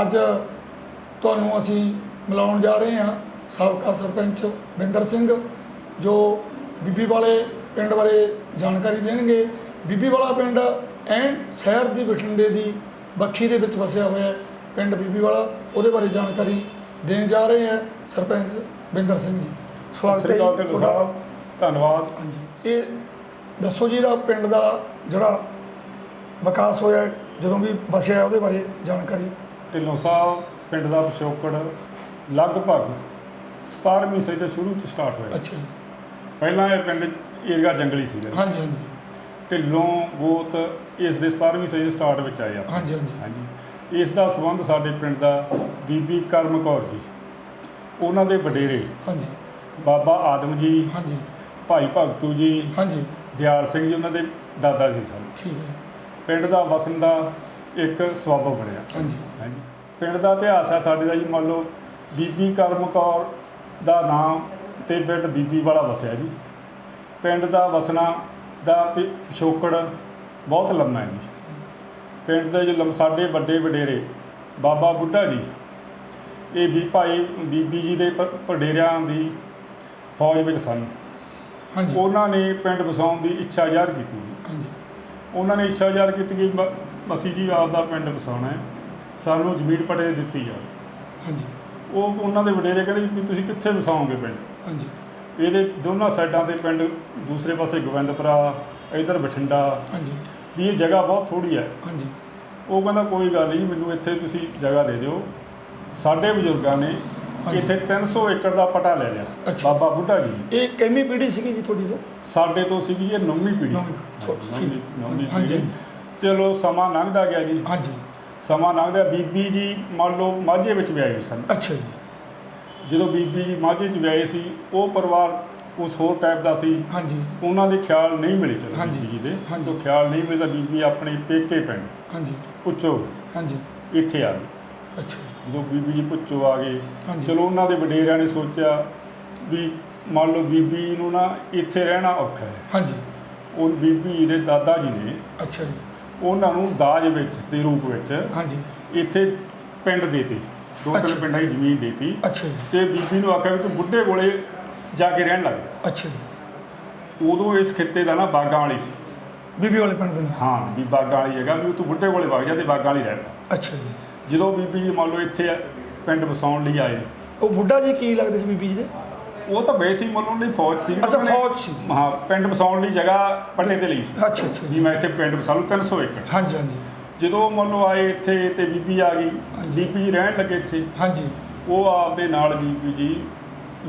ਅੱਜ ਤੁਹਾਨੂੰ ਅਸੀਂ ਮਿਲਾਉਣ ਜਾ ਰਹੇ ਹਾਂ ਸਾਬਕਾ ਸਰਪੰਚ ਬਿੰਦਰ ਸਿੰਘ ਜੋ ਬੀਬੀ ਵਾਲੇ ਪਿੰਡ ਬਾਰੇ ਜਾਣਕਾਰੀ ਦੇਣਗੇ। ਬੀਬੀ ਵਾਲਾ ਪਿੰਡ ਐਨ ਸ਼ਹਿਰ ਦੀ ਬਠਿੰਡੇ ਦੀ ਬੱਖੀ ਦੇ ਵਿੱਚ ਵਸਿਆ ਹੋਇਆ ਹੈ। ਪਿੰਡ ਬੀਬੀ ਵਾਲਾ ਉਹਦੇ ਬਾਰੇ ਜਾਣਕਾਰੀ ਦੇਣ ਜਾ ਰਹੇ ਹਾਂ ਸਰਪੰਚ ਬਿੰਦਰ ਸਿੰਘ ਜੀ। ਸਵਾਗਤ ਹੈ ਤੁਹਾਡਾ। ਧੰਨਵਾਦ। ਹਾਂਜੀ। ਇਹ ਦੱਸੋ ਜੀ ਦਾ ਪਿੰਡ ਦਾ ਜਿਹੜਾ ਵਿਕਾਸ ਹੋਇਆ ਜਦੋਂ ਵੀ ਵਸਿਆ ਉਹਦੇ ਬਾਰੇ ਜਾਣਕਾਰੀ ਢਿੱਲੋਂ ਸਾਹਿਬ ਪਿੰਡ ਦਾ ਪਿਛੋਕੜ ਲਗਭਗ 17ਵੀਂ ਸਦੀ ਦੇ ਸ਼ੁਰੂ ਚ ਸਟਾਰਟ ਹੋਇਆ। ਅੱਛਾ। ਪਹਿਲਾਂ ਇਹ ਪਿੰਡ ਏਰੀਆ ਜੰਗਲੀ ਸੀਗਾ ਹਾਂਜੀ ਹਾਂਜੀ। ਢਿੱਲੋਂ ਗੋਤ ਇਸ ਦੇ 17ਵੀਂ ਸਦੀ ਦੇ ਸਟਾਰਟ ਵਿੱਚ ਆਏ ਆ ਹਾਂਜੀ ਹਾਂਜੀ। ਹਾਂਜੀ। ਇਸ ਦਾ ਸੰਬੰਧ ਸਾਡੇ ਪਿੰਡ ਦਾ ਬੀਬੀ ਕਰਮ ਕੌਰ ਜੀ। ਉਹਨਾਂ ਦੇ ਵਡੇਰੇ। ਹਾਂਜੀ। ਬਾਬਾ ਆਦਮ ਜੀ। ਹਾਂਜੀ। ਭਾਈ ਭਗਤੂ ਜੀ। ਹਾਂਜੀ। ਦਿਆਲ ਸਿੰਘ ਜੀ ਉਹਨਾਂ ਦੇ ਦਾਦਾ ਜੀ ਸਨ। ਠੀਕ ਹੈ। ਪਿੰਡ ਦਾ ਵਸਣ ਦਾ ਇੱਕ ਸਬਬ ਬਣਿਆ। ਹਾਂਜੀ। ਹਾਂਜੀ। ਪਿੰਡ ਦਾ ਇਤਿਹਾਸ ਹੈ ਸਾਡੇ ਦਾ ਜੀ ਮੰਨ ਲਓ ਬੀਬੀ ਕਰਮ ਕੌਰ ਦਾ ਨਾਮ ਤੇ ਪਿੰਡ ਬੀਬੀ ਵਾਲਾ ਵਸਿਆ ਜੀ। ਪਿੰਡ ਦਾ ਵਸਣਾ ਦਾ ਪਿਛੋਕੜ ਬਹੁਤ ਲੰਮਾ ਹੈ ਜੀ। ਪਿੰਡ ਦੇ ਜੋ ਲੰਮ ਸਾਡੇ ਵੱਡੇ ਵਡੇਰੇ ਬਾਬਾ ਬੁੱਢਾ ਜੀ ਇਹ ਵੀ ਭਾਈ ਬੀਬੀ ਜੀ ਦੇ ਵਡੇਰਿਆਂ ਦੀ ਫੌਜ ਵਿੱਚ ਸਨ। ਹਾਂਜੀ। ਉਹਨਾਂ ਨੇ ਪਿੰਡ ਵਸਾਉਣ ਦੀ ਇੱਛਾ ਜ਼ਾਹਰ ਕੀਤੀ ਹਾਂਜੀ। ਉਹਨਾਂ ਨੇ ਇੱਛਾ ਜ਼ਾਹਰ ਕੀਤੀ ਕਿ ਅਸੀਂ ਜੀ ਆਪਦਾ ਪਿੰਡ ਵਸਾਉਣਾ ਹੈ। ਸਾਨੂੰ ਜ਼ਮੀਨ ਪਟੇ ਦਿੱਤੀ ਜਾਵੇ ਹਾਂਜੀ। ਉਹ ਉਹਨਾਂ ਦੇ ਵਡੇਰੇ ਕਹਿੰਦੇ ਵੀ ਤੁਸੀਂ ਕਿੱਥੇ ਵਸਾਓਗੇ ਪਿੰਡ? ਹਾਂਜੀ। ਇਹਦੇ ਦੋਨਾਂ ਸਾਈਡਾਂ ਤੇ ਪਿੰਡ ਦੂਸਰੇ ਪਾਸੇ ਗੋਬਿੰਦਪੁਰਾ ਇਧਰ ਬਠਿੰਡਾ। ਹਾਂਜੀ। ਵੀ ਇਹ ਜਗ੍ਹਾ ਬਹੁਤ ਥੋੜੀ ਹੈ ਹਾਂਜੀ। ਉਹ ਕਹਿੰਦਾ ਕੋਈ ਗੱਲ ਨਹੀਂ ਮੈਨੂੰ ਇੱਥੇ ਤੁਸੀਂ ਜਗ੍ਹਾ ਦੇ ਦਿਓ। ਸਾਡੇ ਬਜ਼ੁਰਗਾਂ ਨੇ ਹਾਂਜੀ। ਇੱਥੇ 300 ਏਕੜ ਦਾ ਪਟਾ ਲੈ ਲਿਆ ਅੱਛਾ। ਬਾਬਾ ਬੁੱਢਾ ਜੀ। ਇਹ ਕਿੰਨੀ ਪੀੜ੍ਹੀ ਸੀਗੀ ਜੀ ਤੁਹਾਡੀ ਤੋਂ? ਸਾਡੇ ਤੋਂ ਸੀਗੀ ਇਹ ਨੌਵੀਂ ਪੀੜ੍ਹੀ। ਨੌਵੀਂ, ਥੋ- ਨੌਵੀਂ- ਠੀਕ। ਨੌਵੀਂ ਹਾਂਜੀ, ਪੀੜ੍ਹੀ। ਚਲੋ ਸਮਾਂ ਲੰਘਦਾ ਗਿਆ ਜੀ। ਹਾਂਜੀ। ਸਮਾਂ ਲੰਘਦਾ ਬੀਬੀ ਜੀ ਮੰਨ ਲਓ ਮਾਝੇ ਵਿੱਚ ਵਿਆਹੇ ਹੋਏ ਸਨ। ਅੱਛਾ ਜੀ। ਜਦੋਂ ਬੀਬੀ ਜੀ ਮਾਝੇ 'ਚ ਵਿਆਹੇ ਸੀ ਉਹ ਪਰਿਵਾਰ ਉਸ ਹੋਰ ਟਾਈਪ ਦਾ ਸੀ। ਹਾਂਜੀ। ਉਹਨਾਂ ਦੇ ਖਿਆਲ ਨਹੀਂ ਮਿਲੇ ਚਲੋ ਹਾਂਜੀ, ਬੀਬੀ ਜੀ ਦੇ। ਹਾਂਜੀ। ਜੋ ਖਿਆਲ ਨਹੀਂ ਮਿਲਦਾ ਬੀਬੀ ਆਪਣੇ ਪੇਕੇ ਪਿੰਡ। ਹਾਂਜੀ। ਪੁੱਚੋ ਹਾਂਜੀ। ਇੱਥੇ ਆ ਗਈ ਅੱਛਾ ਜੀ, ਜਦੋਂ ਬੀਬੀ ਜੀ ਪੁੱਚੋ ਆ ਗਏ। ਹਾਂਜੀ। ਚਲੋ ਉਹਨਾਂ ਦੇ ਵਡੇਰਿਆਂ ਨੇ ਸੋਚਿਆ ਵੀ ਮੰਨ ਲਓ ਬੀਬੀ ਨੂੰ ਨਾ ਇੱਥੇ ਰਹਿਣਾ ਔਖਾ ਹੈ। ਹਾਂਜੀ। ਉਹ ਬੀਬੀ ਜੀ ਦੇ ਦਾਦਾ ਜੀ ਨੇ ਅੱਛਾ ਜੀ। ਉਹਨਾਂ ਨੂੰ ਦਾਜ ਵਿੱਚ ਦੇ ਰੂਪ ਵਿੱਚ ਹਾਂਜੀ। ਇੱਥੇ ਪਿੰਡ ਦੇਤੀ। ਦੋ। ਤਿੰਨ ਪਿੰਡਾਂ ਦੀ ਜ਼ਮੀਨ ਦੇਤੀ। ਅੱਛਾ ਜੀ। ਤੇ ਬੀਬੀ ਨੂੰ ਆਖਿਆ ਵੀ ਤੂੰ ਬੁੱਢੇ ਕੋਲੇ ਜਾ ਕੇ ਰਹਿਣ ਲੱਗ। ਅੱਛਾ ਜੀ। ਉਦੋਂ ਇਸ ਖਿੱਤੇ ਦਾ ਨਾ ਬਾਗਾਂ ਵਾਲੀ ਸੀ। ਬੀਬੀ ਵਾਲੇ ਪਿੰਡ ਦੇ ਹਾਂ ਵੀ ਬਾਗਾਂ ਵਾਲੀ ਜਗ੍ਹਾ ਵੀ ਤੂੰ ਬੁੱਢੇ ਕੋਲੇ ਵਗ ਜਾ ਤੇ ਬਾਗਾਂ ਵਾਲੀ ਰਹਿ ਅੱਛਾ ਜੀ। ਜਦੋਂ ਬੀਬੀ ਮੰਨ ਲਓ ਇੱਥੇ ਪਿੰਡ ਵਸਾਉਣ ਲਈ ਆਏ। ਉਹ ਬੁੱਢਾ ਜੀ ਕੀ ਲੱਗਦੇ ਸੀ ਬੀਬੀ ਜੀ ਦੇ? ਉਹ ਤਾਂ ਮੰਨ ਲਓ ਉਹਨਾਂ ਦੀ ਫੌਜ ਸੀ। ਅੱਛਾ, ਉਹਨਾਂ ਨੇ- ਫੌਜ ਸੀ। ਹਾਂ ਪਿੰਡ ਵਸਾਉਣ ਲਈ ਜਗ੍ਹਾ ਪੱਟੇ ਤੇ ਲਈ ਸੀ। ਅੱਛਾ ਅੱਛਾ ਵੀ ਜੀ ਮੈਂ ਇੱਥੇ ਪਿੰਡ ਵਸਾ ਲੂ 300 ਏਕੜ। ਹਾਂਜੀ ਹਾਂਜੀ। ਜਦੋਂ ਮੰਨ ਲਓ ਆਏ ਇੱਥੇ ਤੇ ਬੀਬੀ ਆ ਗਈ ਜੀ ਰਹਿਣ ਲੱਗੇ ਇੱਥੇ। ਹਾਂਜੀ। ਉਹ ਆਪਦੇ ਨਾਲ ਬੀਬੀ ਜੀ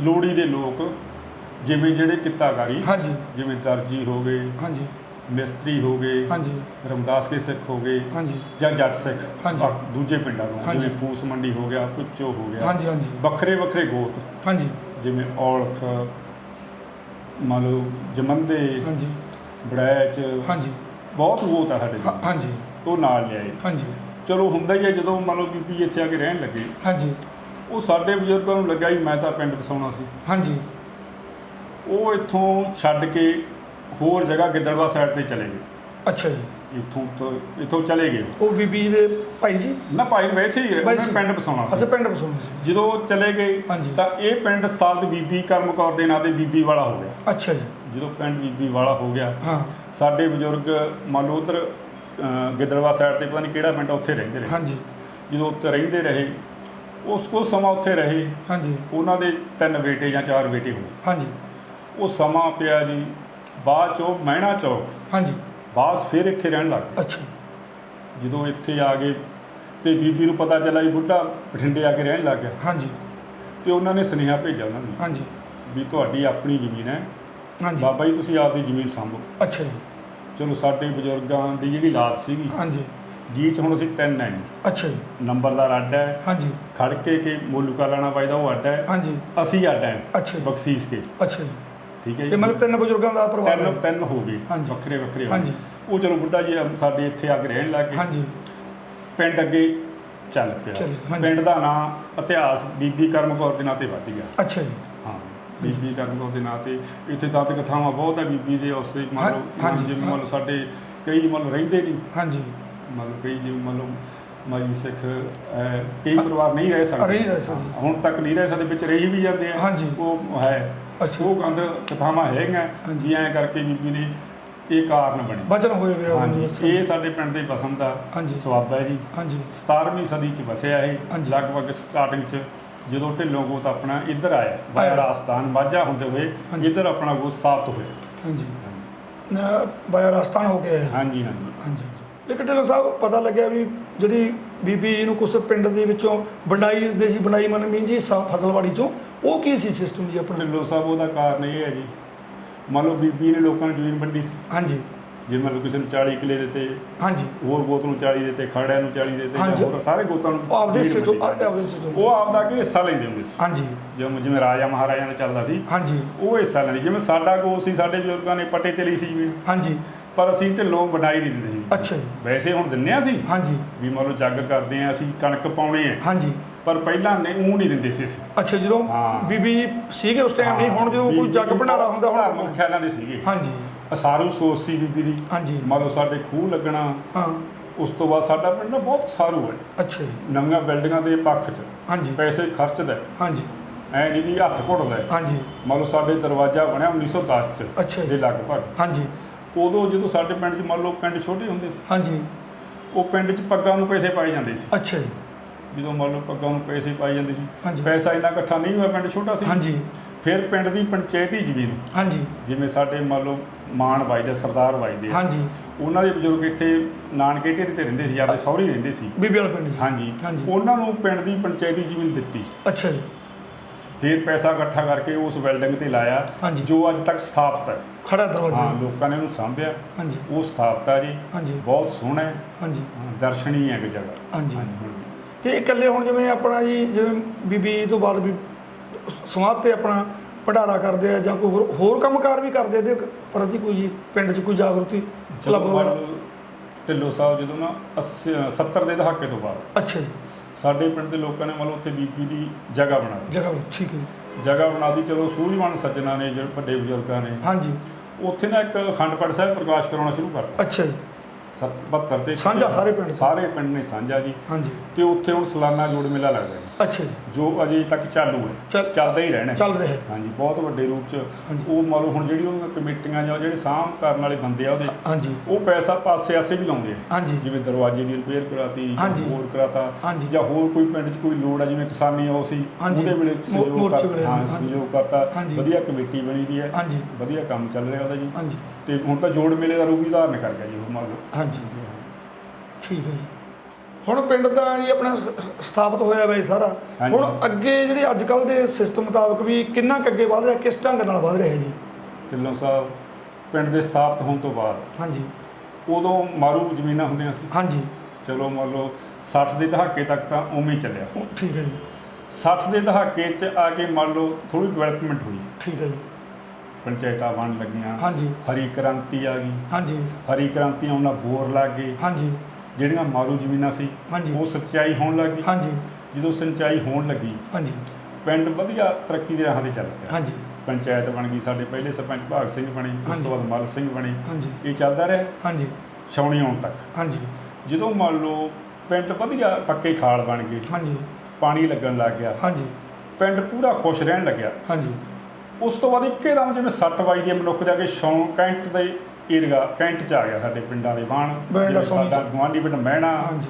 ਲੋੜੀ ਦੇ ਲੋਕ ਜਿਵੇਂ ਜਿਹੜੇ ਕਿੱਤਾਕਾਰੀ ਹਾਂਜੀ। ਜਿਵੇਂ ਦਰਜੀ ਹੋ ਗਏ ਹਾਂਜੀ। ਮਿਸਤਰੀ ਹੋ ਗਏ ਹਾਂਜੀ। ਰਮਦਾਸ ਕੇ ਸਿੱਖ ਹੋ ਗਏ ਹਾਂਜੀ। ਜਾਂ ਜੱਟ ਸਿੱਖ ਹਾਂਜੀ। ਦੂਜੇ ਪਿੰਡਾਂ ਤੋਂ ਹਾਂਜੀ। ਜਿਵੇਂ ਫੂਸ ਮੰਡੀ ਹੋ ਗਿਆ ਕੁੱਚੋ ਹੋ ਗਿਆ ਹਾਂਜੀ ਹਾਂਜੀ। ਵੱਖਰੇ ਵੱਖਰੇ ਗੋਤ। ਹਾਂਜੀ। ਜਿਵੇਂ ਔਲਖ ਮੰਨ ਲਓ ਜਮੰਦੇ ਹਾਂਜੀ। ਬੜੈਚ ਹਾਂਜੀ। ਬਹੁਤ ਗੋਤ ਆ ਸਾਡੇ ਹਾਂ- ਕੋਲ। ਹਾਂਜੀ। ਉਹ ਨਾਲ ਲਿਆਏ। ਹਾਂਜੀ। ਚਲੋ ਹੁੰਦਾ ਹੀ ਹੈ ਜਦੋਂ ਮੰਨ ਲਓ ਬੀਬੀ ਇੱਥੇ ਆ ਕੇ ਰਹਿਣ ਲੱਗੇ। ਹਾਂਜੀ। ਉਹ ਸਾਡੇ ਬਜ਼ੁਰਗਾਂ ਨੂੰ ਲੱਗਾ ਵੀ ਮੈਂ ਤਾਂ ਪਿੰਡ ਵਸਾਉਣਾ ਸੀ। ਹਾਂਜੀ। ਉਹ ਇੱਥੋਂ ਛੱਡ ਕੇ ਹੋਰ ਜਗ੍ਹਾ ਗਿੱਦੜਵਾ ਸਾਈਡ ਤੇ ਚਲੇ ਗਏ। ਅੱਛਾ ਜੀ। ਇੱਥੋਂ ਤੋਂ ਇੱਥੋਂ ਚਲੇ ਗਏ। ਉਹ ਬੀਬੀ ਦੇ ਭਾਈ ਸੀ? ਨਾ ਭਾਈ ਵੈਸੇ ਹੀ ਭਾਈ ਉਹਨਾਂ ਸੀ। ਪਿੰਡ ਵਸਾਉਣਾ ਸੀ। ਪਿੰਡ ਬਸੋਣਾ ਸੀ। ਜਦੋਂ ਚਲੇ ਗਏ ਹਾਂਜੀ। ਤਾਂ ਇਹ ਪਿੰਡ ਸਾਲਤ ਬੀਬੀ ਕਰਮ ਕੌਰ ਦੇ ਨਾਂ ਤੇ ਬੀਬੀ ਵਾਲਾ ਹੋ ਗਿਆ। ਅੱਛਾ ਜੀ। ਜਦੋਂ ਪਿੰਡ ਬੀਬੀ ਵਾਲਾ ਹੋ ਗਿਆ ਹਾਂ। ਸਾਡੇ ਬਜ਼ੁਰਗ ਮੰਨ ਲਓ ਉਧਰ ਗਿੱਦੜਵਾ ਸਾਈਡ ਤੇ ਪਤਾ ਨਹੀਂ ਕਿਹੜਾ ਪਿੰਡ ਆ, ਉੱਥੇ ਰਹਿੰਦੇ ਰਹੇ। ਹਾਂਜੀ। ਜਦੋਂ ਉੱਥੇ ਰਹਿੰਦੇ ਰਹੇ ਉਸ ਕੁਝ ਸਮਾਂ ਉੱਥੇ ਰਹੇ। ਹਾਂਜੀ। ਉਹਨਾਂ ਦੇ ਤਿੰਨ ਬੇਟੇ ਜਾਂ ਚਾਰ ਬੇਟੇ ਹੋਏ ਹਾਂਜੀ। ਉਹ ਸਮਾਂ ਪਿਆ ਜੀ ਬਾਅਦ ਚੋਂ ਮਹਿਣਾ ਚੌਕ। ਹਾਂਜੀ। ਬਾਸ ਫਿਰ ਇੱਥੇ ਰਹਿਣ ਲੱਗ ਗਏ। ਅੱਛਾ। ਜਦੋਂ ਇੱਥੇ ਆ ਗਏ ਤੇ ਬੀਬੀ ਨੂੰ ਪਤਾ ਚੱਲਾ ਵੀ ਬੁੱਢਾ ਬਠਿੰਡੇ ਆ ਕੇ ਰਹਿਣ ਲੱਗ ਗਿਆ। ਹਾਂਜੀ। ਤੇ ਉਹਨਾਂ ਨੇ ਸੁਨੇਹਾ ਭੇਜਿਆ ਉਹਨਾਂ ਨੂੰ ਹਾਂਜੀ। ਵੀ ਤੁਹਾਡੀ ਆਪਣੀ ਜ਼ਮੀਨ ਹੈ। ਹਾਂਜੀ। ਬਾਬਾ ਜੀ ਤੁਸੀਂ ਆਪਦੀ ਜ਼ਮੀਨ ਸੰਭੋ। ਅੱਛਾ ਜੀ। ਚਲੋ ਸਾਡੇ ਬਜ਼ੁਰਗਾਂ ਦੀ ਜਿਹੜੀ ਲਾਤ ਸੀਗੀ ਹਾਂਜੀ। ਜੀ ਚ ਹੁਣ ਅਸੀਂ ਤਿੰਨ ਹੈ ਜੀ। ਅੱਛਾ ਜੀ। ਨੰਬਰਦਾਰ ਅੱਡ ਹੈ। ਹਾਂਜੀ। ਖੜ ਕੇ ਮੋਲੂਕਾ ਲੈਣਾ ਪਾਈਦਾ ਉਹ ਅੱਡ ਹੈ। ਹਾਂਜੀ। ਅਸੀਂ ਅੱਡ ਹੈ। ਅੱਛਾ ਬਖਸ਼ੀਸ਼ ਕੇ। ਅੱਛਾ ਜੀ। ਠੀਕ ਹੈ ਇਹ ਮਤਲਬ ਤਿੰਨ ਬਜ਼ੁਰਗਾਂ ਦਾ ਪਰਿਵਾਰ ਹੈ। ਤਿੰਨ ਤਿੰਨ ਹੋ ਗਏ। ਵੱਖਰੇ ਵੱਖਰੇ ਹੋ। ਗਏ। ਉਹ ਚਲੋ ਬੁੱਢਾ ਜੀ ਸਾਡੇ ਇੱਥੇ ਆ ਕੇ ਰਹਿਣ ਲੱਗ ਗਏ ਹਾਂਜੀ। ਪਿੰਡ ਅੱਗੇ ਚੱਲ ਪਿਆ। ਪਿੰਡ ਦਾ ਨਾਂ ਇਤਿਹਾਸ ਬੀਬੀ ਕਰਮ ਕੌਰ ਦੇ ਨਾਂ ਤੇ ਵੱਜ ਗਿਆ। ਅੱਛਾ ਜੀ। ਹਾਂ ਬੀਬੀ ਕਰਮ ਕੌਰ ਦੇ ਨਾਂ ਤੇ ਇੱਥੇ ਦੰਦ ਕਥਾਵਾਂ ਬਹੁਤ ਹੈ ਬੀਬੀ ਦੇ ਉਸ ਦੇ ਹਾਂਜੀ, ਜਿਵੇਂ ਲਓ ਸਾਡੇ ਕਈ ਮੰਨ ਲਓ ਰਹਿੰਦੇ ਨਹੀਂ। ਹਾਂਜੀ। ਮੰਨ ਲਓ ਕਈ ਜਿਵੇਂ ਮੰਨ ਲਓ ਮਾਈ ਸਿੱਖ ਕਈ ਪਰਿਵਾਰ ਨਹੀਂ ਰਹਿ ਸਕਦੇ। ਹੁਣ ਤੱਕ ਨਹੀਂ ਰਹਿ ਸਕਦੇ ਵਿੱਚ ਰਹੀ ਵੀ ਜਾਂਦੇ ਆ। ਉਹ ਹੈ। ਉਹ ਕੰਧ ਕਥਾਵਾਂ ਹੈਗੀਆਂ। ਜੀ ਐਂ ਕਰਕੇ ਬੀਬੀ ਨੇ ਇਹ ਕਾਰਨ ਬਣੇ ਬਚਨ ਹੋਏ ਵੇ ਆ ਹਾਂਜੀ ਇਹ। ਸਾਡੇ ਪਿੰਡ ਦੇ ਬਸੰਤ ਦਾ ਹਾਂਜੀ। ਸਵਾਬ ਜੀ ਹਾਂਜੀ 17ਵੀਂ ਸਦੀ ਚ ਵਸਿਆ ਇਹ। ਲਗਭਗ ਸਟਾਰਟਿੰਗ ਚ ਜਦੋਂ ਢਿੱਲੋਂ ਗੋਤ ਆਪਣਾ ਇੱਧਰ ਆਇਆ ਬਾਇਆ। ਰਾਜਸਥਾਨ ਮਾਝਾ ਹੁੰਦੇ ਹੋਏ। ਇੱਧਰ ਆਪਣਾ ਗੋਤ ਸਥਾਪਿਤ ਹੋਇਆ ਹਾਂਜੀ ਬਾਇਆ ਰਾਜਸਥਾਨ ਹੋ ਗਿਆ ਹਾਂਜੀ ਹਾਂਜੀ ਹਾਂਜੀ ਇੱਕ ਢਿੱਲੋਂ ਸਾਹਿਬ ਪਤਾ ਲੱਗਿਆ ਵੀ ਜਿਹੜੀ ਬੀਬੀ ਜੀ ਨੂੰ ਕੁਝ ਪਿੰਡ ਦੇ ਵਿੱਚੋਂ ਬੰਡਾਈ ਦੇ ਸੀ ਬੰਡਾਈ ਮਨ ਮੀਨ ਜੀ ਸਾ- ਫਸਲਵਾੜੀ ਚੋਂ ਉਹ ਕੀ ਸੀ ਸਿਸਟਮ ਜੀ ਆਪਣਾ? ਢਿੱਲੋਂ ਸਾਹਿਬ ਉਹਦਾ ਕਾਰਨ ਇਹ ਹੈ ਜੀ। ਮੰਨ ਲਓ ਬੀਬੀ ਨੇ ਲੋਕਾਂ ਨੂੰ ਜ਼ਮੀਨ ਵੰਡੀ ਸੀ। ਹਾਂਜੀ। ਜੇ ਮੰਨ ਲਓ ਕਿਸੇ ਨੂੰ 40 ਕਿੱਲੇ ਦਿੱਤੇ ਹਾਂਜੀ। ਹੋਰ ਗੋਤ ਨੂੰ 40 ਦਿੱਤੇ ਖੜਿਆਂ ਨੂੰ 40 ਦਿੱਤੇ ਹਾਂਜੀ। ਹੋਰ ਸਾਰੇ ਗੋਤਾਂ ਨੂੰ ਉਹ ਆਪਦੇ ਜ਼ਮੀਨ ਹਿੱਸੇ ਚੋਂ ਵੰਡੀ। ਆਪਦੇ ਹਿੱਸੇ ਚੋਂ। ਉਹ ਆਪਦਾ ਕੀ ਹਿੱਸਾ ਲੈਂਦੇ ਹੁੰਦੇ ਸੀ। ਹਾਂਜੀ। ਜਿਵੇਂ ਜਿਵੇਂ ਰਾਜਾ ਮਹਾਰਾਜਾ ਦਾ ਚੱਲਦਾ ਸੀ। ਹਾਂਜੀ। ਉਹ ਹਿੱਸਾ ਲੈਂਦੇ ਜਿਵੇਂ ਸਾਡਾ ਗੋਤ ਸੀ ਸਾਡੇ ਬਜ਼ੁਰਗਾਂ ਨੇ ਪੱਟੇ ਤੇ ਲਈ ਸੀ ਜ਼ਮੀਨ। ਹਾਂਜੀ। ਪਰ ਅਸੀਂ ਢਿੱਲੋਂ ਵਡਾਈ ਨਹੀਂ ਦਿੰਦੇ ਸੀ ਅੱਛਾ ਜੀ। ਵੈਸੇ ਹੁਣ ਦਿੰਨੇ ਆ ਸੀ ਹਾਂਜੀ। ਵੀ ਮੰਨ ਲਓ ਜੱਗ ਕਰਦੇ ਆ ਅਸੀਂ ਕਣਕ ਪਾਉਣੇ ਆ। ਹਾਂਜੀ। ਪਰ ਪਹਿਲਾਂ ਨੇ ਉਹ ਨਹੀਂ ਦਿੰਦੇ ਸੀ ਅਸੀਂ। ਅੱਛਾ ਜਦੋਂ। ਬੀਬੀ ਜੀ ਸੀਗੇ ਉਸ ਟਾਈਮ ਨਹੀਂ ਹੁਣ ਜਦੋਂ ਕੋਈ ਜੱਗ ਭੰਡਾਰਾ ਹੁੰਦਾ ਹੁਣ ਧਾਰਮਿਕ ਖਿਆਲਾਂ ਦੇ ਸੀਗੇ। ਹਾਂਜੀ। ਅਸਾਰੂ ਸੋਚ ਸੀ ਬੀਬੀ ਦੀ। ਹਾਂਜੀ। ਮੰਨ ਲਓ ਸਾਡੇ ਖੂਹ ਲੱਗਣਾ। ਹਾਂ। ਉਸ ਤੋਂ ਬਾਅਦ ਸਾਡਾ ਪਿੰਡ ਨਾ ਬਹੁਤ ਸਾਰੂ ਹੈ। ਅੱਛਾ ਜੀ। ਨਵੀਆਂ ਬਿਲਡਿੰਗਾਂ ਦੇ ਪੱਖ 'ਚ। ਹਾਂਜੀ। ਪੈਸੇ ਖਰਚਦਾ ਹਾਂਜੀ। ਐ ਨਹੀਂ ਵੀ ਹੱਥ ਘੁੱਟਦਾ। ਹਾਂਜੀ। ਮੰਨ ਲਓ ਸਾਡੇ ਦਰਵਾਜ਼ਾ ਬਣਿਆ 1910 ਚ। ਅੱਛਾ ਜੀ। ਦੇ ਲਗਭਗ। ਹਾਂਜੀ। ਉਦੋਂ ਜਦੋਂ ਸਾਡੇ ਪਿੰਡ 'ਚ ਮੰਨ ਲਓ ਪਿੰਡ ਛੋਟੇ ਹੁੰਦੇ ਸੀ ਹਾਂਜੀ। ਉਹ ਪਿੰਡ 'ਚ ਪੱਗਾਂ ਨੂੰ ਪੈਸੇ ਪਾਏ ਜਾਂਦੇ ਸੀ। ਅੱਛਾ ਜੀ। ਜਦੋਂ ਮੰਨ ਲਓ ਪੱਗਾਂ ਨੂੰ ਪੈਸੇ ਪਾਏ ਜਾਂਦੇ। ਸੀ ਪੈਸਾ ਇੰਨਾ ਇਕੱਠਾ ਨਹੀਂ ਹੋਇਆ ਪਿੰਡ ਛੋਟਾ ਸੀ। ਹਾਂਜੀ। ਫਿਰ ਪਿੰਡ ਦੀ ਪੰਚਾਇਤੀ ਜ਼ਮੀਨ ਹਾਂਜੀ। ਜਿਵੇਂ ਸਾਡੇ ਮੰਨ ਲਓ ਮਾਨ ਵਜਦੇ ਸਰਦਾਰ ਵਜਦੇ ਹਾਂਜੀ। ਉਹਨਾਂ ਦੇ ਬਜ਼ੁਰਗ ਇੱਥੇ ਨਾਨਕੇ ਢੇਰੀ ਤੇ ਰਹਿੰਦੇ ਸੀ ਆਪਦੇ ਸਹੁਰੇ ਰਹਿੰਦੇ ਸੀ। ਬੀਬੀ ਵਾਲਾ ਪਿੰਡ ਹਾਂਜੀ। ਉਹਨਾਂ ਨੂੰ ਪਿੰਡ ਦੀ ਪੰਚਾਇਤੀ ਜ਼ਮੀਨ ਦਿੱਤੀ। ਅੱਛਾ ਜੀ। ਫਿਰ ਪੈਸਾ ਇਕੱਠਾ ਕਰਕੇ ਉਸ ਬਿਲਡਿੰਗ ਤੇ ਲਾਇਆ ਹਾਂਜੀ। ਜੋ ਅੱਜ ਤੱਕ ਸਥਾਪਿਤ ਹੈ। ਖੜਾ ਹਾਂ ਦਰਵਾਜ਼ਾ ਲੋਕਾਂ ਨੇ ਉਹਨੂੰ ਸਾਂਭਿਆ। ਹਾਂਜੀ। ਉਹ ਸਥਾਪਿਤ ਹੈ ਜੀ। ਹਾਂਜੀ। ਬਹੁਤ ਸੋਹਣਾ ਹੈ। ਹਾਂਜੀ। ਦਰਸ਼ਨੀ ਹੈ ਇੱਕ ਜਗ੍ਹਾ। ਹਾਂਜੀ। ਤੇ ਇਕੱਲੇ ਹੁਣ ਜਿਵੇਂ ਆਪਣਾ ਜੀ ਜਿਵੇਂ ਬੀਬੀ ਤੋਂ ਬਾਅਦ ਵੀ ਸਮਾਧ ਤੇ ਆਪਣਾ ਭੰਡਾਰਾ ਕਰਦੇ ਆ ਜਾਂ ਕੋਈ ਹੋਰ ਹੋਰ ਕੰਮਕਾਰ ਵੀ ਕਰਦੇ ਆ ਇਹਦੇ ਪ੍ਰਤੀ ਕੋਈ ਜੀ ਪਿੰਡ 'ਚ ਕੋਈ ਜਾਗਰੂਕਤੀ ਕਲੱਬ ਜਦੋਂ ਵਗੈਰਾ ਢਿੱਲੋਂ ਸਾਹਿਬ ਜਦੋਂ ਨਾ 80 70 ਦੇ ਦਹਾਕੇ ਤੋਂ ਬਾਅਦ। ਅੱਛਾ ਜੀ। ਸਾਡੇ ਪਿੰਡ ਦੇ ਲੋਕਾਂ ਨੇ ਮੰਨ ਲਓ ਉੱਥੇ ਬੀਬੀ ਦੀ ਜਗ੍ਹਾ ਬਣਾ ਦਿੱਤੀ। ਜਗ੍ਹਾ ਠੀਕ ਹੈ। ਜਗ੍ਹਾ ਬਣਾ ਦਿੱਤੀ ਚਲੋ ਸੂਝਵਾਨ ਸੱਜਣਾ ਨੇ ਜਿਹੜੇ ਵੱਡੇ ਬਜ਼ੁਰਗਾਂ ਨੇ। ਹਾਂਜੀ। ਉੱਥੇ ਨਾ ਇੱਕ ਅਖੰਡ ਪਾਠ ਸਾਹਿਬ ਪ੍ਰਕਾਸ਼ ਕਰਾਉਣਾ ਸ਼ੁਰੂ ਕਰਤਾ। ਅੱਛਾ ਜੀ। 72 ਤੇ ਸਾਂਝਾ ਸਾਰੇ ਪਿੰਡ। ਸਾਰੇ ਪਿੰਡ ਨੇ ਸਾਂਝਾ ਜੀ। ਹਾਂਜੀ। ਤੇ ਉੱਥੇ ਹੁਣ ਸਾਲਾਨਾ ਜੋੜ ਮੇਲਾ ਲੱਗਦਾ ਜੀ। ਅੱਛਾ ਜੀ ਅਜੇ ਤੱਕ ਚਾਲੂ ਹੈ ਚੱਲ- ਚੱਲਦਾ ਹੀ ਰਹਿਣਾ। ਚੱਲ ਰਿਹਾ। ਹਾਂਜੀ ਬਹੁਤ ਵੱਡੇ ਰੂਪ ਚ। ਉਹ ਮੰਨ ਲਓ ਹੁਣ ਜਿਹੜੀ ਉਹਨਾਂ ਕਮੇਟੀਆਂ ਜਾਂ ਜਿਹੜੇ ਸਾਂਭ ਕਰਨ ਵਾਲੇ ਬੰਦੇ ਆ ਉਹਦੇ ਹਾਂਜੀ ਉਹ ਪੈਸਾ ਪਾਸੇ ਆਸੇ ਵੀ ਲਾਉਂਦੇ ਆ ਜਿਵੇਂ ਦਰਵਾਜ਼ੇ ਦੀ ਰਿਪੇਅਰ ਕਰਾਤੀ। ਹੋਰ ਕਰਾਤਾ। ਜਾਂ ਹੋਰ ਕੋਈ ਪਿੰਡ 'ਚ ਕੋਈ ਲੋੜ ਆ ਜਿਵੇਂ ਕਿਸਾਨੀ ਉਹ ਸੀ। ਉਹਦੇ ਵੇਲੇ ਸਹਿਯੋਗ ਕਰਤਾ। ਵਧੀਆ ਕਮੇਟੀ ਬਣੀ ਦੀ ਹੈ ਵਧੀਆ ਕੰਮ ਚੱਲ ਰਿਹਾ ਉਹਦਾ ਜੀ ਤੇ ਹੁਣ ਤਾਂ ਜੋੜ ਮੇਲੇ ਦਾ ਰੂਪ ਹੀ ਧਾਰਨ ਕਰ ਗਿਆ ਜੀ ਉਹ ਮੰਨ ਲਓ ਹਾਂਜੀ ਠੀਕ ਹੈ ਜੀ ਹੁਣ ਪਿੰਡ ਦਾ ਜੀ ਆਪਣਾ ਸ- ਸਥਾਪਿਤ ਹੋਇਆ ਵਾ ਸਾਰਾ। ਹਾਂਜੀ। ਹੁਣ ਅੱਗੇ ਜਿਹੜੇ ਅੱਜ ਕੱਲ ਦੇ ਸਿਸਟਮ ਮੁਤਾਬਕ ਵੀ ਕਿੰਨਾ ਕੁ ਅੱਗੇ ਵਧ ਰਿਹਾ ਕਿਸ ਢੰਗ ਨਾਲ ਵਧ ਰਿਹਾ ਜੀ? ਢਿੱਲੋਂ ਸਾਹਿਬ ਪਿੰਡ ਦੇ ਸਥਾਪਿਤ ਹੋਣ ਤੋਂ ਬਾਅਦ। ਹਾਂਜੀ। ਉਦੋਂ ਮਾਰੂ ਜ਼ਮੀਨਾਂ ਹੁੰਦੀਆਂ ਸੀ। ਹਾਂਜੀ। ਚਲੋ ਮੰਨ ਲਓ 60 ਦੇ ਦਹਾਕੇ ਤੱਕ ਤਾਂ ਉਵੇਂ ਹੀ ਚੱਲਿਆ। ਉਹ ਠੀਕ ਹੈ ਜੀ। 60 ਦੇ ਦਹਾਕੇ 'ਚ ਆ ਕੇ ਮੰਨ ਲਓ ਥੋੜੀ ਡਿਵੈਲਪਮੈਂਟ ਹੋਈ। ਠੀਕ ਹੈ ਜੀ। ਪੰਚਾਇਤਾਂ ਬਣ ਲੱਗੀਆਂ। ਹਾਂਜੀ। ਹਰੀ ਕ੍ਰਾਂਤੀ ਆ ਗਈ। ਹਾਂਜੀ। ਹਰੀ ਕ੍ਰਾਂਤੀ ਆਉਣ ਬੋਰ ਲੱਗ ਗਏ। ਹਾਂਜੀ। ਜਿਹੜੀਆਂ ਮਾਰੂ ਜ਼ਮੀਨਾਂ ਸੀ ਹਾਂਜੀ। ਉਹ ਸਿੰਚਾਈ ਹੋਣ ਲੱਗੀ ਹਾਂਜੀ। ਜਦੋਂ ਸਿੰਚਾਈ ਹੋਣ ਲੱਗੀ ਹਾਂਜੀ। ਪਿੰਡ ਵਧੀਆ ਤਰੱਕੀ ਦੇ ਰਾਹਾਂ ਤੇ ਚੱਲ ਪਿਆ। ਹਾਂਜੀ। ਪੰਚਾਇਤ ਬਣ ਗਈ ਸਾਡੇ ਪਹਿਲੇ ਸਰਪੰਚ ਭਾਗ ਸਿੰਘ ਬਣੇ ਉਸ ਹਾਂਜੀ। ਤੋਂ ਬਾਅਦ ਮਲ ਸਿੰਘ ਬਣੇ। ਹਾਂਜੀ। ਇਹ ਚੱਲਦਾ ਰਿਹਾ। ਹਾਂਜੀ। ਛਾਉਣੀ ਆਉਣ ਤੱਕ। ਹਾਂਜੀ। ਜਦੋਂ ਮੰਨ ਲਓ ਪਿੰਡ ਵਧੀਆ ਪੱਕੇ ਖਾਲ ਬਣ ਗਏ ਹਾਂਜੀ। ਪਾਣੀ ਲੱਗਣ ਲੱਗ ਗਿਆ। ਹਾਂਜੀ। ਪਿੰਡ ਪੂਰਾ ਖੁਸ਼ ਰਹਿਣ ਲੱਗਿਆ। ਹਾਂਜੀ। ਉਸ ਤੋਂ ਬਾਅਦ ਇੱਕੇ ਦਮ ਜਿਵੇਂ ਸੱਟ ਵੱਜਦੀ ਹੈ ਮਨੁੱਖ ਦੇ ਕੇ ਸ਼ੌਂ ਕੈਂਟ ਦੇ ਏਰੀਆ ਕੈਂਟ ਚ ਆ ਗਿਆ ਸਾਡੇ ਪਿੰਡਾਂ ਦੇ ਬਾਣ ਸਾਡਾ ਗੁਆਂਢੀ ਪਿੰਡ ਮਹਿਣਾ ਹਾਂਜੀ।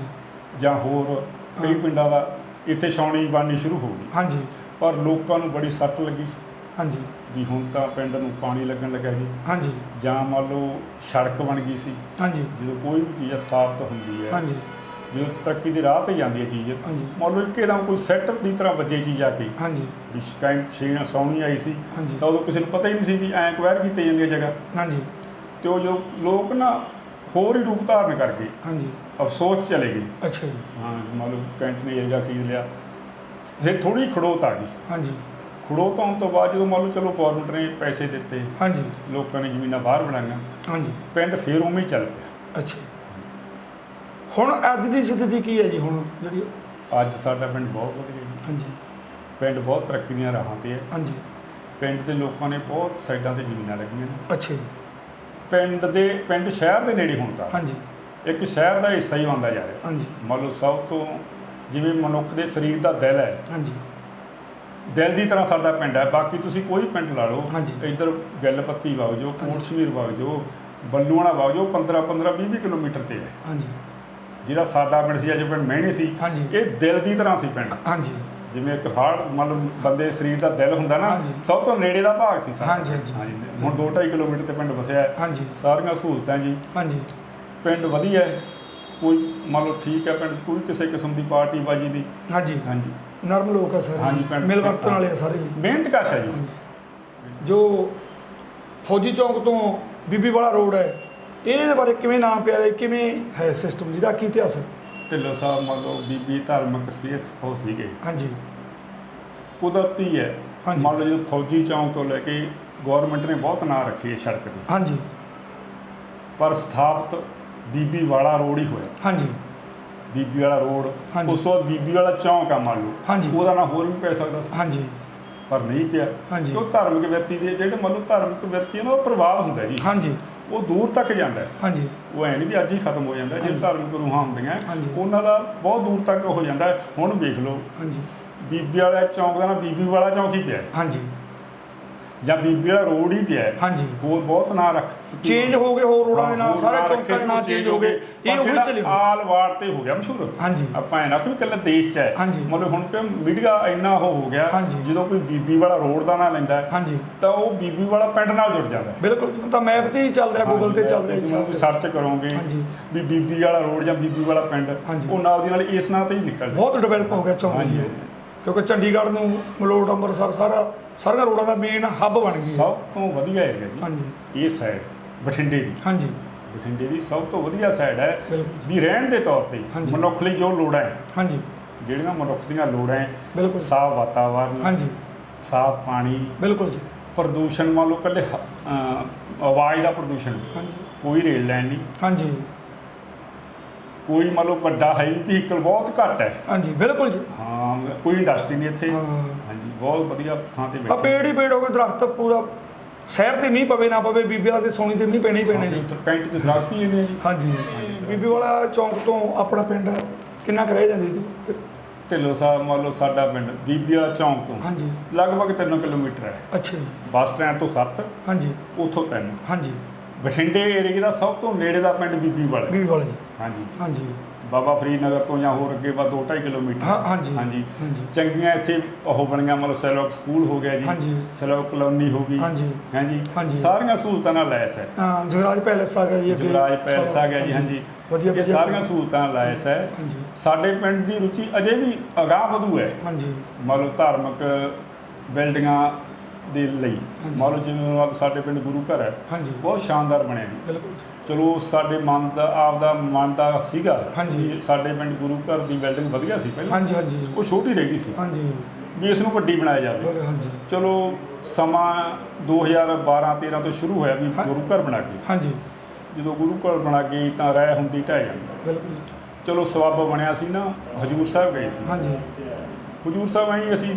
ਜਾਂ ਹੋਰ ਕਈ। ਪਿੰਡਾਂ ਦਾ ਇੱਥੇ ਛਾਉਣੀ ਬਣਨੀ ਸ਼ੁਰੂ ਹੋ ਗਈ। ਹਾਂਜੀ। ਪਰ ਲੋਕਾਂ ਨੂੰ ਬੜੀ ਸੱਟ ਲੱਗੀ। ਹਾਂਜੀ। ਵੀ ਹੁਣ ਤਾਂ ਪਿੰਡ ਨੂੰ ਪਾਣੀ ਲੱਗਣ ਲੱਗਾ ਜੀ ਹਾਂਜੀ। ਜਾਂ ਮੰਨ ਲਓ ਸੜਕ ਬਣ ਗਈ ਸੀ। ਹਾਂਜੀ। ਜਦੋਂ ਕੋਈ ਵੀ ਚੀਜ਼ ਸਥਾਪਿਤ ਹੁੰਦੀ ਹੈ। ਹਾਂਜੀ। ਜਦੋਂ ਤਰੱਕੀ ਦੇ ਰਾਹ ਤੇ ਜਾਂਦੀ ਹੈ ਚੀਜ਼। ਹਾਂਜੀ। ਮੰਨ ਲਓ ਇੱਕੇ ਦਮ ਕੋਈ ਸੈਟ ਦੀ ਤਰ੍ਹਾਂ ਵੱਜੇ ਚੀਜ਼ ਆ ਕੇ। ਹਾਂਜੀ। ਵੀ ਸ਼ਿਕਾਇਤ ਛੇ ਸੌਣੀ ਆਈ ਸੀ। ਤਾਂ ਉਦੋਂ ਕਿਸੇ ਨੂੰ ਪਤਾ ਹੀ ਨਹੀਂ ਸੀ ਵੀ ਐਂ ਕੁਐਰ ਕੀਤੇ ਜਾਂਦੀ ਹੈ ਜਗ੍ਹਾ। ਹਾਂਜੀ। ਤੇ ਉਹ ਜੋ ਲੋਕ ਨਾ ਹੋਰ ਹੀ ਰੂਪ ਧਾਰਨ ਕਰ ਗਏ। ਹਾਂਜੀ। ਅਫਸੋਸ ਚਲੇ ਗਏ। ਅੱਛਾ ਜੀ। ਹਾਂ ਮੰਨ ਲਓ ਕੈਂਟ ਨੇ ਏਰੀਆ ਖਰੀਦ ਲਿਆ। ਫਿਰ ਥੋੜੀ ਖੜੋਤ ਆ ਗਈ। ਹਾਂਜੀ। ਖੜੋਤ ਆਉਣ ਤੋਂ ਬਾਅਦ ਜਦੋਂ ਮੰਨ ਲਓ ਚਲੋ ਗੌਰਮੈਂਟ ਨੇ ਪੈਸੇ ਦਿੱਤੇ ਹਾਂਜੀ। ਲੋਕਾਂ ਨੇ ਜ਼ਮੀਨਾਂ ਬਾਹਰ ਬਣਾਈਆਂ। ਹਾਂਜੀ। ਪਿੰਡ ਫੇਰ ਉਵੇਂ ਹੀ ਚੱਲ ਪਿਆ। ਅੱਛਾ। ਹੁਣ ਅੱਜ ਦੀ ਸਥਿਤੀ ਕੀ ਹੈ ਜੀ ਹੁਣ ਜਿਹੜੀ ਅੱਜ ਸਾਡਾ ਪਿੰਡ ਬਹੁਤ ਵਧੀਆ ਜੀ। ਹਾਂਜੀ। ਪਿੰਡ ਬਹੁਤ ਤਰੱਕੀ ਦੀਆਂ ਰਾਹਾਂ ਤੇ ਹੈ। ਹਾਂਜੀ। ਪਿੰਡ ਦੇ ਲੋਕਾਂ ਨੇ ਬਹੁਤ ਸਾਈਡਾਂ ਤੇ ਜ਼ਮੀਨਾਂ ਲੱਗੀਆਂ ਨੇ। ਅੱਛਾ ਜੀ। ਪਿੰਡ ਦੇ ਪਿੰਡ ਸ਼ਹਿਰ ਦੇ ਨੇੜੇ ਹੁਣ ਤਾਂ ਹਾਂਜੀ। ਇੱਕ ਸ਼ਹਿਰ ਦਾ ਹਿੱਸਾ ਹੀ ਬਣਦਾ ਜਾ ਰਿਹਾ। ਹਾਂਜੀ। ਮੰਨ ਲਓ ਸਭ ਤੋਂ ਜਿਵੇਂ ਮਨੁੱਖ ਦੇ ਸਰੀਰ ਦਾ ਦਿਲ ਹੈ। ਹਾਂਜੀ। ਦਿਲ ਦੀ ਤਰ੍ਹਾਂ ਸਾਡਾ ਪਿੰਡ ਹੈ। ਬਾਕੀ ਤੁਸੀਂ ਕੋਈ ਪਿੰਡ ਲਾ ਲਓ। ਇੱਧਰ ਗਿੱਲਪੱਤੀ ਵਗ ਜਾਓ। ਕੋਟਸ਼ਮੀਰ ਵਗ ਜਾਓ ਬੱਲੂਆਣਾ ਵਗ ਜਾਓ 15 15 20 20 ਕਿਲੋਮੀਟਰ ਤੇ ਹੈ। ਹਾਂਜੀ। ਜਿਹੜਾ ਸਾਡਾ ਪਿੰਡ ਸੀ ਅਜੇ ਪਿੰਡ ਮਹਿਣੀ ਸੀ। ਇਹ ਦਿਲ ਦੀ ਤਰ੍ਹਾਂ ਸੀ ਪਿੰਡ। ਹਾਂਜੀ। ਜਿਵੇਂ ਇੱਕ ਹਾਰਟ ਮਤਲਬ ਬੰਦੇ ਸਰੀਰ ਦਾ ਦਿਲ ਹੁੰਦਾ ਨਾ ਹਾਂਜੀ। ਸਭ ਤੋਂ ਨੇੜੇ ਦਾ ਭਾਗ ਸੀ ਸਾਡਾ। ਹਾਂਜੀ, ਹਾਂਜੀ। ਹੁਣ 2.5 ਕਿਲੋਮੀਟਰ ਤੇ ਪਿੰਡ ਵਸਿਆ ਹੈ। ਹਾਂਜੀ। ਸਾਰੀਆਂ ਸਹੂਲਤਾਂ ਜੀ। ਹਾਂਜੀ। ਪਿੰਡ ਵਧੀਆ ਹੈ। ਕੋਈ ਮੰਨ ਲਓ ਠੀਕ ਹੈ ਪਿੰਡ 'ਚ ਕੋਈ ਕਿਸੇ ਕਿਸਮ ਦੀ ਪਾਰਟੀ ਬਾਜੀ ਨਹੀਂ ਹਾਂਜੀ। ਹਾਂਜੀ। ਨਰਮ ਲੋਕ ਆ ਸਾਰੇ। ਹਾਂਜੀ, ਜੀ। ਪਿੰਡ- ਮਿਲ ਵਰਤਣ ਵਾਲੇ ਆ ਸਾਰੇ ਜੀ। ਮਿਹਨਤ ਕਸ਼ ਹੈ ਜੀ। ਜੋ ਫੌਜੀ ਚੌਂਕ ਤੋਂ ਬੀਬੀ ਵਾਲਾ ਰੋਡ ਹੈ ਇਹਦੇ ਬਾਰੇ ਕਿਵੇਂ ਨਾਮ ਪਿਆ ਹੈ ਕਿਵੇਂ ਹੈ ਸਿਸਟਮ ਜਿਹਦਾ ਕੀ ਇਤਿਹਾਸ ਹੈ? ਢਿੱਲੋਂ ਸਾਹਿਬ ਮੰਨ ਲਓ ਬੀਬੀ ਧਾਰਮਿਕ ਸੀ ਉਹ ਸੀਗੇ। ਹਾਂਜੀ। ਕੁਦਰਤੀ ਹੈ। ਮੰਨ ਲਓ ਜਦੋਂ ਫੌਜੀ ਚੌਂਕ ਤੋਂ ਲੈ ਕੇ ਗਵਰਨਮੈਂਟ ਨੇ ਬਹੁਤ ਨਾਂ ਰੱਖੀ ਹੈ ਸੜਕ ਦੀ ਹਾਂਜੀ। ਪਰ ਸਥਾਪਿਤ ਬੀਬੀ ਵਾਲਾ ਰੋਡ ਹੀ ਹੋਇਆ। ਹਾਂਜੀ। ਬੀਬੀ ਵਾਲਾ ਰੋਡ। ਉਸ ਤੋਂ ਬਾਅਦ ਬੀਬੀ ਵਾਲਾ ਚੌਂਕ ਆ ਮੰਨ ਲਓ। ਉਹਦਾ ਨਾਂ ਹੋਰ ਵੀ ਪੈ ਸਕਦਾ ਸੀ। ਹਾਂਜੀ। ਪਰ ਨਹੀਂ ਪਿਆ। ਉਹ ਧਾਰਮਿਕ ਵਿਅਕਤੀ ਦੇ ਜਿਹੜੇ ਮੰਨ ਲਓ ਧਾਰਮਿਕ ਵਿਅਕਤੀ ਹੈ ਉਹ ਪ੍ਰਭਾਵ ਹੁੰਦਾ ਜੀ। ਹਾਂਜੀ। ਉਹ ਦੂਰ ਤੱਕ ਜਾਂਦਾ ਹੈ। ਹਾਂਜੀ। ਉਹ ਐ ਨਹੀਂ ਵੀ ਅੱਜ ਹੀ ਖਤਮ ਹੋ ਜਾਂਦਾ ਜੇ। ਧਾਰਮਿਕ ਰੂਹਾਂ ਹੁੰਦੀਆਂ। ਉਹਨਾਂ ਦਾ ਬਹੁਤ ਦੂਰ ਤੱਕ ਹੋ ਜਾਂਦਾ ਹੁਣ ਵੇਖ ਲਓ। ਹਾਂਜੀ। ਬੀਬੀ ਵਾਲਾ ਚੌਂਕ ਦਾ ਨਾ ਬੀਬੀ ਵਾਲਾ ਚੌਂਕ ਹੀ ਪਿਆ ਹਾਂਜੀ। ਜਾਂ ਬੀਬੀ ਵਾਲਾ ਰੋਡ ਹੀ ਪਿਆ ਹਾਂਜੀ ਹੋਰ ਬਹੁਤ ਨਾਂ ਰੱਖ ਚੇਂਜ ਹੋ ਗਏ ਹੋਰ ਰੋਡਾਂ ਦੇ ਨਾਂ ਸਾਰੇ ਚੌਂਕਾਂ ਦੇ ਨਾਂ ਚੇਂਜ ਹੋ ਗਏ ਇਹ ਉਹੀ ਚੱਲੇ। ਆਲ ਵਾਰ ਤੇ ਹੋ ਗਿਆ ਮਸ਼ਹੂਰ ਹਾਂਜੀ ਆਪਾਂ ਐ ਨਾ ਕਿ ਇਕੱਲਾ ਦੇਸ਼ ਚ ਹੈ। ਮਤਲਬ ਹੁਣ ਕਿ ਮੀਡੀਆ ਇੰਨਾ ਉਹ ਹੋ ਗਿਆ। ਜਦੋਂ ਕੋਈ ਬੀਬੀ ਵਾਲਾ ਰੋਡ ਦਾ ਨਾਂ ਲੈਂਦਾ ਹਾਂਜੀ ਤਾਂ ਉਹ ਬੀਬੀ ਵਾਲਾ ਪਿੰਡ ਨਾਲ ਜੁੜ ਜਾਂਦਾ। ਬਿਲਕੁਲ ਤਾਂ ਮੈਪ ਤੇ ਹੀ ਚੱਲ ਰਿਹਾ ਗੂਗਲ ਤੇ ਚੱਲ ਰਿਹਾ ਜੀ ਤੁਸੀਂ। ਸਰਚ ਕਰੋਗੇ ਹਾਂਜੀ। ਵੀ ਬੀਬੀ ਵਾਲਾ ਰੋਡ ਜਾਂ ਬੀਬੀ ਵਾਲਾ ਪਿੰਡ। ਉਹ ਨਾਲ ਦੀ ਨਾਲ ਇਸ ਨਾਂ ਤੇ ਹੀ ਨਿਕਲ ਬਹੁਤ ਡਿਵੈਲਪ ਹੋ ਗਿਆ ਚੌਂਕ ਜੀ। ਕਿਉਂਕਿ ਚੰਡੀਗੜ੍ਹ ਨੂੰ ਮਲੋਟ ਅੰਮ੍ਰਿਤਸਰ ਸਾਰਾ ਸਾਰੀਆਂ ਰੋਡਾਂ ਦਾ ਮੇਨ ਹੱਬ ਬਣ ਗਈ। ਹੈ ਸਭ ਤੋਂ ਵਧੀਆ ਏਰੀਆ ਜੀ ਹਾਂਜੀ। ਇਹ ਸਾਈਡ ਬਠਿੰਡੇ ਦੀ। ਹਾਂਜੀ। ਬਠਿੰਡੇ ਦੀ ਸਭ ਤੋਂ ਵਧੀਆ ਸਾਈਡ ਹੈ ਬਿਲਕੁਲ ਵੀ ਰਹਿਣ ਦੇ ਤੌਰ ਤੇ ਹਾਂਜੀ। ਮਨੁੱਖ ਲਈ ਜੋ ਲੋੜਾਂ ਹੈ ਹਾਂਜੀ। ਜਿਹੜੀਆਂ ਮਨੁੱਖ ਦੀਆਂ ਲੋੜਾਂ ਹੈ ਬਿਲਕੁਲ ਸਾਫ਼ ਵਾਤਾਵਰਨ ਹਾਂਜੀ। ਸਾਫ਼ ਪਾਣੀ ਬਿਲਕੁਲ ਜੀ। ਪ੍ਰਦੂਸ਼ਣ ਮੰਨ ਲਓ ਕੱਲੇ ਆਵਾਜ਼ ਦਾ ਪ੍ਰਦੂਸ਼ਣ ਹਾਂਜੀ। ਕੋਈ ਰੇਲ ਲਾਈਨ ਨਹੀਂ। ਹਾਂਜੀ। ਕੋਈ ਮੰਨ ਲਓ ਵੱਡਾ ਹੈਵੀ ਵਹੀਕਲ ਬਹੁਤ ਘੱਟ ਹੈ। ਹਾਂਜੀ ਬਿਲਕੁਲ ਜੀ। ਹਾਂ ਕੋਈ ਇੰਡਸਟਰੀ ਨਹੀਂ ਇੱਥੇ। ਹਾਂਜੀ ਬਹੁਤ ਵਧੀਆ ਥਾਂ ਤੇ ਆ ਬੈਠੇ। ਪੇੜ ਹੀ ਪੇੜ ਹੋ ਗਏ ਦਰਖਤ ਪੂਰਾ ਸ਼ਹਿਰ ਤੇ ਮੀਂਹ ਪਵੇ ਨਾ ਪਵੇ ਬੀਬੀ ਵਾਲਾ ਤੇ ਸੋਣੀ ਤੇ ਮੀਂਹ ਪੈਣੇ ਹੀ ਪੈਣੇ ਜੀ। ਕੈਂਟ ਤੇ ਦਰਖਤ ਹੀ ਨੇ ਹਾਂਜੀ ਬੀਬੀ ਵਾਲਾ ਚੌਂਕ ਤੋਂ ਆਪਣਾ ਪਿੰਡ ਕਿੰਨਾ ਕੁ ਰਹਿ ਜਾਂਦੀ ਜੀ? ਢਿੱਲੋਂ ਸਾਹਿਬ ਮੰਨ ਲਓ ਸਾਡਾ ਪਿੰਡ ਬੀਬੀ ਵਾਲਾ ਚੌਂਕ ਤੋਂ। ਹਾਂਜੀ। ਲਗਭਗ 3 ਕਿਲੋਮੀਟਰ ਹੈ। ਅੱਛਾ ਜੀ। ਬੱਸ ਸਟੈਂਡ ਤੋਂ 7 ਹਾਂਜੀ। ਉੱਥੋਂ 3 ਹਾਂਜੀ। ਬਠਿੰਡੇ ਏਰੀਏ ਦਾ ਸਭ ਤੋਂ ਨੇੜੇ ਦਾ ਪਿੰਡ ਬੀਬੀ ਵਾਲਾ। ਬੀਬੀ ਵਾਲਾ। ਜੀ ਹਾਂਜੀ। ਹਾਂਜੀ। ਬਾਬਾ ਫਰੀਦ ਨਗਰ ਤੋਂ ਜਾਂ ਹੋਰ ਅੱਗੇ ਵਾ 2.5 ਕਿਲੋਮੀਟਰ। ਹਾਂ ਹਾਂਜੀ। ਹਾਂਜੀ। ਹਾਂਜੀ। ਚੰਗੀਆਂ ਇੱਥੇ ਉਹ ਬਣੀਆਂ ਮਤਲਬ ਸੈਲੋਕ ਸਕੂਲ ਹੋ ਗਿਆ ਜੀ। ਹਾਂਜੀ। ਸੈਲੋਕ ਕਲੋਨੀ ਹੋ ਗਈ। ਹਾਂਜੀ। ਹਾਂਜੀ। ਹਾਂਜੀ। ਸਾਰੀਆਂ ਸਹੂਲਤਾਂ ਨਾਲ ਲੈਸ ਹੈ। ਹਾਂ ਜਗਰਾਜ ਪੈਲੇਸ ਆ ਗਿਆ ਜੀ ਅੱਗੇ। ਜੁਗਰਾਜ ਪੈਲਸ ਆ ਗਿਆ ਜੀ ਹਾਂਜੀ। ਵਧੀਆ ਇਹ ਵਧੀਆ। ਸਾਰੀਆਂ ਸਹੂਲਤਾਂ ਲੈਸ ਹੈ। ਹਾਂਜੀ। ਸਾਡੇ ਪਿੰਡ ਦੀ ਰੁਚੀ ਅਜੇ ਵੀ ਅਗਾਹ ਵਧੂ ਹੈ। ਹਾਂਜੀ। ਮੰਨ ਲਓ ਧਾਰਮਿਕ ਬਿਲਡਿੰਗਾਂ ਦੇ ਲਈ। ਮੰਨ ਲਓ ਜਿਵੇਂ ਹੁਣ ਸਾਡੇ ਪਿੰਡ ਗੁਰੂ ਘਰ ਹੈ ਹਾਂਜੀ। ਬਹੁਤ ਸ਼ਾਨਦਾਰ ਬਣਿਆ ਜੀ। ਬਿਲਕੁਲ ਚਲੋ ਸਾਡੇ ਮਨ ਦਾ ਆਪਦਾ ਮਨ ਦਾ ਸੀਗਾ ਹਾਂਜੀ। ਸਾਡੇ ਪਿੰਡ ਗੁਰੂ ਘਰ ਦੀ ਬਿਲਡਿੰਗ ਵਧੀਆ ਸੀ ਪਹਿਲਾਂ। ਹਾਂਜੀ ਹਾਂਜੀ। ਉਹ ਛੋਟੀ ਰਹਿ ਗਈ ਸੀ। ਹਾਂਜੀ। ਵੀ ਇਸ ਨੂੰ ਵੱਡੀ ਬਣਾਇਆ ਜਾਵੇ। ਹਾਂਜੀ। ਚਲੋ ਸਮਾਂ 2012 13 ਤੋਂ ਸ਼ੁਰੂ ਹੋਇਆ ਵੀ। ਗੁਰੂ ਘਰ ਬਣਾ ਕੇ। ਹਾਂਜੀ। ਜਦੋਂ ਗੁਰੂ ਘਰ ਬਣਾ ਕੇ ਤਾਂ ਰਹਿ ਹੁੰਦੀ ਢਹਿ ਜਾਂਦੀ। ਬਿਲਕੁਲ ਚਲੋ ਸਬੱਬ ਬਣਿਆ ਸੀ ਨਾ ਹਜੂਰ ਸਾਹਿਬ ਗਏ ਸੀ। ਹਾਂਜੀ। ਹਜੂਰ ਸਾਹਿਬ ਆਈ ਅਸੀਂ